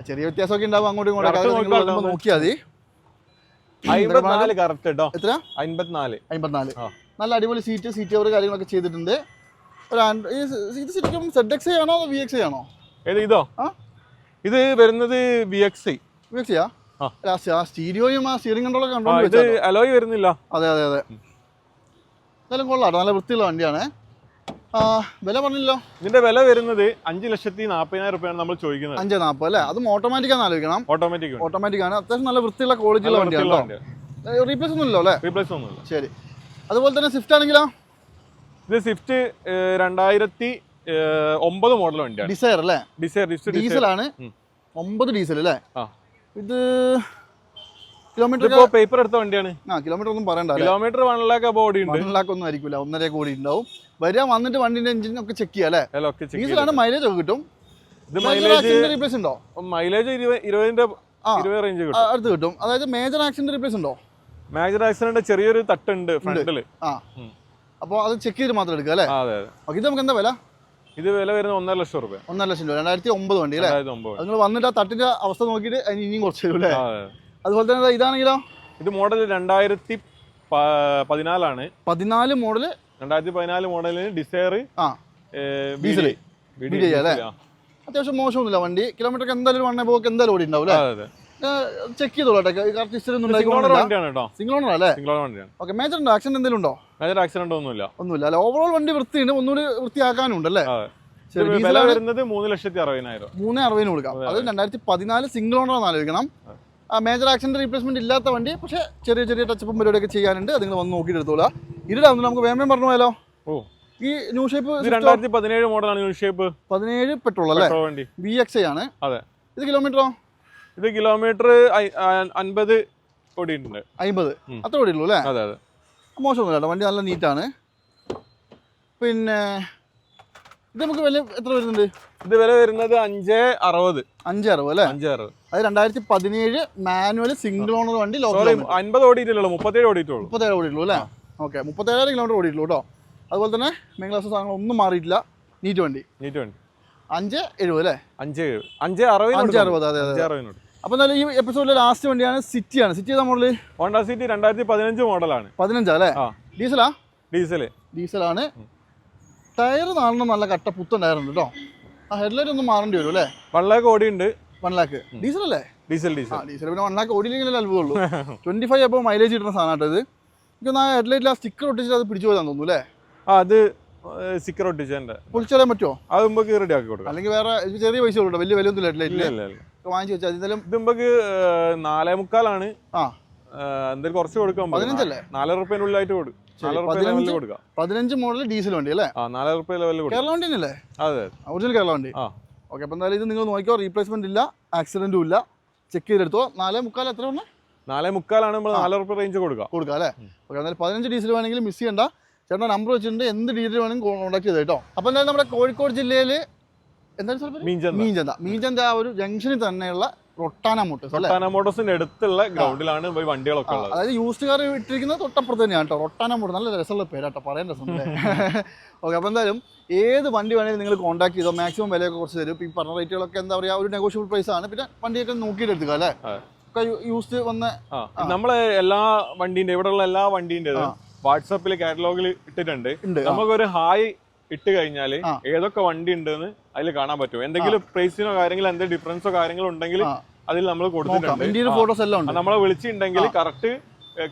ചെറിയ വ്യത്യാസമൊക്കെ ഉണ്ടാവും അങ്ങോട്ടും ഇങ്ങോട്ടും നോക്കിയാൽ മതി അമ്പത്തിനാല് കറക്റ്റ് കേട്ടോ എത്ര അമ്പത്തിനാല് അമ്പത്തിനാല് ആ. നല്ല അടിപൊളി സീറ്റ് സീറ്റ് കവർ കാര്യങ്ങളൊക്കെ ചെയ്തിട്ടുണ്ട് ഒരു ഇത് ശരിക്കും സെഡ് എക്സ് ആണോ വി എക്സ് ആണോ ഏത് ഇതോ ആ? ഇത് വരുന്നത് വി എക്സ് വി എക്സ് ആ? സ്റ്റീരിയോയും ആ സ്റ്റീറിംഗ് കൺട്രോളൊക്കെ കണ്ടോ ഇത് അലോയ് വരുന്നില്ല. അതെ അതെ അതെ. എന്തായാലും കൊള്ളാട്ടോ നല്ല വൃത്തിയുള്ള വണ്ടിയാണ്. വില പറഞ്ഞില്ലോ ഇതിന്റെ വില വരുന്നത് അഞ്ച് ലക്ഷത്തി നാപ്പതിനായിരം റുപ്യാണ് നമ്മൾ ചോദിക്കുന്നത്. അഞ്ച് നാൽപ്പത് അല്ലേ? അതും ഓട്ടോമാറ്റിക് ആണ് ആലോചിക്കണം. ഓട്ടോമാറ്റിക് ഓട്ടോമാറ്റിക് ആണ്. അത്യാവശ്യം നല്ല വൃത്തിയുള്ള ക്വാളിറ്റി ഉള്ള വണ്ടിയാണ് റീപ്ലേസ് ഒന്നും ഇല്ലല്ലോ അല്ലേ? റീപ്ലേസ് ഒന്നുമില്ല. ശരി. അതുപോലെ തന്നെ സ്വിഫ്റ്റ് ആണെങ്കിലോ? ഇത് സ്വിഫ്റ്റ് രണ്ടായിരത്തി ഒമ്പത് മോഡൽ വണ്ടിയാണ് ഡിസയർ അല്ലേ ഡിസൈർ ഡീസൽ ആണ്. ഒമ്പത് ഡീസൽ അല്ലേ? ഇത് കിലോമീറ്റർ പേപ്പർ എടുത്ത വണ്ടിയാണ്. ആ കിലോമീറ്റർ ഒന്നും പറയണ്ട കിലോമീറ്റർ വൺ ലാക്ക് ബോഡി ഉണ്ട്. വൺ ലാക്ക് ഒന്നും ആയിരിക്കില്ല ഒന്നര കോടി ഉണ്ടാവും. വരാൻ വന്നിട്ട് വണ്ടിന്റെ എഞ്ചിൻ ഒക്കെ ചെക്ക് ചെയ്യാം അല്ലേ? ഡീസലാണ് മൈലേജ് ഒക്കെ കിട്ടും. ഇത് മൈലേജ് റീപ്ലേസ് ഉണ്ടോ? മൈലേജ് ഇരുപതിന്റെ. ഇരുപത് റേഞ്ച് കിട്ടും. അടുത്ത് കിട്ടും. അതായത് മേജർ ആക്സിഡന്റ് റീപ്ലേസ് ഉണ്ടോ? മേജർ ആക്സിഡന്റ് ചെറിയൊരു തട്ടുണ്ട് ഫ്രണ്ടിൽ ആ. അപ്പോൾ അത് ചെക്ക് ചെയ്ത് മാത്രം എടുക്കുക അല്ലേ? ഇത് നമുക്ക് എന്താ വില? ഇത് വില വരുന്നത് ഒന്നര ലക്ഷം രൂപ ഒന്നര ലക്ഷം രൂപ. രണ്ടായിരത്തി ഒമ്പത് വണ്ടി അല്ലേ? നിങ്ങൾ വന്നിട്ട് ആ തട്ടിന്റെ അവസ്ഥ നോക്കിയിട്ട് അതിന് ഇനിയും കുറച്ച് തരും അല്ലേ? അതുപോലെ തന്നെ ഇതാണെങ്കിലോ? ഇത് മോഡൽ രണ്ടായിരത്തി പതിനാലാണ്. പതിനാല് മോഡൽ രണ്ടായിരത്തി പതിനാല് മോഡലിന് ഡിസയർ ആ. ഡീസൽ വീഡിയോ അല്ലേ? അത്യാവശ്യം മോശമൊന്നുമില്ല വണ്ടി. കിലോമീറ്റർ എന്തായാലും വണ്ണേ പോക്ക് എന്തായാലും ഓടി ഉണ്ടാവും അല്ലേ അതെ. ചെക്ക് ചെയ്തോളൂ കറക്റ്റ് ഹിസ്റ്ററി ഒന്നും സിംഗിൾ ഓണർ അല്ലേ? സിംഗിൾ ഓണർ വണ്ടിയാണ്. ഓക്കെ മേജർ ഉണ്ടോ? ആക്സിഡന്റ് എന്തെങ്കിലും ഉണ്ടോ? മേജർ ആക്സിഡന്റ് ഒന്നുമില്ല. ഒന്നുമില്ല അല്ല? ഓവറോൾ വണ്ടി വൃത്തിയുണ്ട്. ഒന്നുകൂടി വൃത്തിയാക്കാനും ഉണ്ട് അല്ലേ വില വരുന്നത് മൂന്ന് ലക്ഷത്തി അറുപതിനായിരം. മൂന്ന് അറുപതിന് കൊടുക്കാം. അത് രണ്ടായിരത്തി പതിനാല് സിംഗിൾ ഓണർ എന്ന് ആലോചിക്കണം. മേജർ ആക്സിഡന്റ് റീപ്ലേസ്മെന്റ് ഇല്ലാത്ത വണ്ടി പക്ഷേ ചെറിയ ചെറിയ ടച്ചപ്പും പരിപാടിയൊക്കെ ചെയ്യാനുണ്ട്. അത് നിങ്ങൾ വന്ന് നോക്കിയിട്ട് എടുത്തോളാം. ഇരുടാവുന്നു നമുക്ക് വേമം പറഞ്ഞു പോയാലോ? ഓ. ഈ ന്യൂ ഷേപ്പ് രണ്ടായിരത്തി പതിനേഴ് മോഡലാണ് ന്യൂ ഷേപ്പ് പതിനേഴ് പെട്രോൾ അല്ലേ? ബി വണ്ടി. എക്സ് ആണ്. അതെ. ഇത് കിലോമീറ്ററോ ഇത് കിലോമീറ്റർ അൻപത് ഓടിയിട്ടുണ്ട്. അമ്പത്. അത്ര ഓടിയുള്ളൂ അല്ലേ? അതെ അതെ. മോശമൊന്നുമില്ല കേട്ടോ. വണ്ടി നല്ല നീറ്റാണ്. പിന്നെ ഇത് നമുക്ക് വില എത്ര വരുന്നുണ്ട്? ഇത് വില വരുന്നത് അഞ്ച് അറുപത്. അഞ്ച് അറുപത് അല്ലേ? അഞ്ച് അറുപത്. അത് രണ്ടായിരത്തി പതിനേഴ് മാനുവൽ സിംഗിൾ ഓണർ വണ്ടി അൻപത് ഓടിയിട്ടില്ലല്ലോ മുപ്പത്തേഴ് ഓടിയിട്ടുള്ളൂ. മുപ്പത്തേഴ് ഓടിയിട്ടുള്ളൂ അല്ലേ? ഓക്കെ മുപ്പത്തേഴായിരം കിലോമീറ്റർ ഓടിയിട്ടുള്ളൂ കേട്ടോ. അതുപോലെ തന്നെ മെയിൻ ക്ലാസ് സാധനങ്ങൾ ഒന്നും മാറിയിട്ടില്ല. നീറ്റ് വണ്ടി. നീറ്റ് വണ്ടി. അഞ്ച് എഴുപത് അല്ലേ? അഞ്ച് അഞ്ച് അറുപത് അഞ്ച്. അറുപത് അതെ അതെ അഞ്ച് അറുപതിനോട്. അപ്പോൾ എന്നാലും ഈ എപ്പിസോഡിലെ ലാസ്റ്റ് വണ്ടിയാണ് സിറ്റിയാണ് സിറ്റി ഏതാ മോഡൽ ഹോണ്ട സിറ്റി രണ്ടായിരത്തി പതിനഞ്ച് മോഡലാണ് പതിനഞ്ചാ അല്ലേ? ഡീസലാ ഡീസൽ ഡീസലാണ് ടയർ നാളെ നല്ല കട്ട പുത്തൻ ടയറുണ്ട് കേട്ടോ ആ ഹെഡ്ലൈറ്റ് ഒന്ന് മാറേണ്ടി വരും അല്ലേ? വൺ ലാക്ക് ഓടി ഉണ്ട് വൺ ലാക്ക് ഡീസൽ അല്ലേ? ഡീസൽ ആ ഡീസൽ ഡീസൽ പിന്നെ വൺ ലാക്ക് ഓടിയില്ലെങ്കിലും അത്ഭുതമുള്ളൂ ട്വന്റി ഫൈവ് അപ്പോൾ മൈലേജ് കിട്ടുന്ന സാധനമായിട്ട് ഇത്. എനിക്ക് ആ ഹെഡ്ലൈറ്റിൽ ആ സ്റ്റിക്കർ ഒട്ടിച്ചിട്ട് അത് പിടിച്ചു പോയതാന്ന് തോന്നുന്നു അല്ലേ? ആ അത് സ്റ്റിക്കർ ഒട്ടിച്ചതിന്റെ. പൊളിച്ചാലേ പറ്റുമോ അത് മുമ്പ് റെഡി ആക്കി കൊടുക്കാം. അല്ലെങ്കിൽ വേറെ ചെറിയ പൈസ ഉള്ളൂ വലിയ വിലയൊന്നും ഇല്ല ഹെഡ്ലൈറ്റ് ഇല്ല ഇല്ല. വാങ്ങിച്ച് വെച്ചാൽ എന്തായാലും ഇത് മുമ്പ് നാലേ മുക്കാലാണ്. ആ. എന്തായാലും കുറച്ച് കൊടുക്കാം പതിനഞ്ചല്ലേ? നാലര റുപ്യനുള്ളിലായിട്ട് കൊടുക്കും. പതിനഞ്ച്? മോഡൽ ഡീസൽ വണ്ടി അല്ലേ? ആ നാല് റുപ്യ ലെവലിൽ കേരള വണ്ടി തന്നെയല്ലേ? അതെ ഒറിജിനൽ കേരള വണ്ടി? ഓക്കെ അപ്പോൾ എന്തായാലും ഇത് നിങ്ങൾ നോക്കിയോ റീപ്ലേസ്മെന്റ് ഇല്ല ആക്സിഡന്റും ഇല്ല. ചെക്ക് ചെയ്തെടുത്തോ. നാലേ മുക്കാൽ എത്ര പറഞ്ഞാൽ നാലേ മുക്കാലാണ് നമ്മൾ നാല് റുപ്യ റേഞ്ച് കൊടുക്കാം. കൊടുക്കാം അല്ലേ? ഓക്കെ എന്നാലും പതിനഞ്ച് ഡീസൽ വേണമെങ്കിൽ മിസ് ചെയ്യണ്ട. ചേട്ടൻ നമ്പർ വെച്ചിട്ടുണ്ട്. എന്ത് ഡീറ്റെയിൽ വേണമെങ്കിൽ കോൺടാക്ട് ചെയ്ത് കേട്ടോ അപ്പോൾ എന്തായാലും നമ്മുടെ കോഴിക്കോട് ജില്ലയിൽ എന്താണ്? മീൻചന്ത മീൻചന്ത ആ ഒരു ജംഗ്ഷനിൽ തന്നെയുള്ള റൊട്ടാന മോട്ടോഴ്സ് ടാറ്റ മോട്ടോഴ്സിന്റെ അടുത്തുള്ള ഗ്രൗണ്ടിലാണ് പോയി വണ്ടികളൊക്കെ ഉള്ളത്. അതായത് യൂസ്ഡ് കാർ ഇട്ടിരിക്കുന്നത് തൊട്ടപ്പുറത്ത് തന്നെയാണ് കേട്ടോ. റൊട്ടാന മോട്ടോർ നല്ല രസമുള്ള പേരാട്ടോ. പറയാൻ രസം ഓക്കെ അപ്പോൾ എന്തായാലും ഏത് വണ്ടി വേണമെങ്കിലും നിങ്ങൾ കോൺടാക്ട് ചെയ്തോ മാക്സിമം വിലയൊക്കെ കുറച്ച് തരും. ഈ പറഞ്ഞ റേറ്റുകളൊക്കെ എന്താ പറയുക ഒരു നെഗോഷ്യബിൾ പ്രൈസ് ആണ്. പിന്നെ വണ്ടിയൊക്കെ നോക്കിയിട്ട് എടുക്കുക അല്ലേ? യൂസ്ഡ് വന്ന നമ്മളെ എല്ലാ വണ്ടീന്റെ ഇവിടെയുള്ള എല്ലാ വണ്ടീന്റെ വാട്സാപ്പിൽ കാറ്റലോഗിൽ ഇട്ടിട്ടുണ്ട്. നമുക്ക് ഒരു നമുക്കൊരു ഹായ് ഇട്ട് കഴിഞ്ഞാൽ ആ. ഏതൊക്കെ വണ്ടി ഉണ്ടെന്ന് അതിൽ കാണാൻ പറ്റും. എന്തെങ്കിലും പ്രൈസിനോ കാര്യങ്ങളോ എന്തെങ്കിലും ഡിഫറൻസോ കാര്യങ്ങളോ ഉണ്ടെങ്കിൽ. അതിൽ നമ്മൾ കൊടുത്തിട്ടുണ്ട്. ഫോട്ടോസ് എല്ലാം ഉണ്ട്. നമ്മളെ വിളിച്ചിട്ടുണ്ടെങ്കിൽ കറക്റ്റ്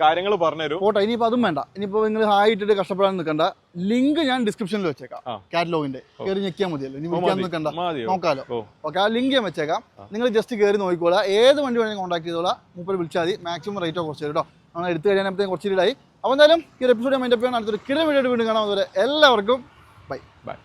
കാര്യങ്ങൾ പറഞ്ഞുതരും. ഫോട്ടോ ഇനിയിപ്പോൾ അതും വേണ്ട. ഇനിയിപ്പോൾ നിങ്ങൾ ഹായ് ഇട്ടിട്ട് കഷ്ടപ്പെടാൻ നിൽക്കണ്ട. ലിങ്ക് ഞാൻ ഡിസ്ക്രിപ്ഷനിൽ വെച്ചേക്കാം. കാറ്റലോഗിന്റെ കയറി ഞെക്കിയാൽ മതിയല്ലോ. ഇനി വിളിക്കാൻ നിൽക്കണ്ട. നോക്കാലോ. ഓക്കെ ആ ലിങ്ക് ഞാൻ വെച്ചേക്കാം. നിങ്ങൾ ജസ്റ്റ് കയറി നോക്കിക്കോളാം. ഏത് വണ്ടി വേണമെങ്കിൽ കോൺടാക്ട് ചെയ്തോളാം. മുപ്പത് വിളിച്ചാൽ മതി. മാക്സിമം റേറ്റോ കുറച്ച് തരും കേട്ടോ. നമ്മൾ എടുത്തു കഴിയാനപ്പോഴത്തേക്കും കുറച്ച് ഇടായി അപ്പോൾ എന്തായാലും ഈ ഒരു എപ്പിസോഡ് അപ്പ് ചെയ്യാൻ അടുത്തൊരു കിട വീഡിയോ വീണ്ടും കാണാം. അതുവരെ എല്ലാവർക്കും ബൈ ബൈ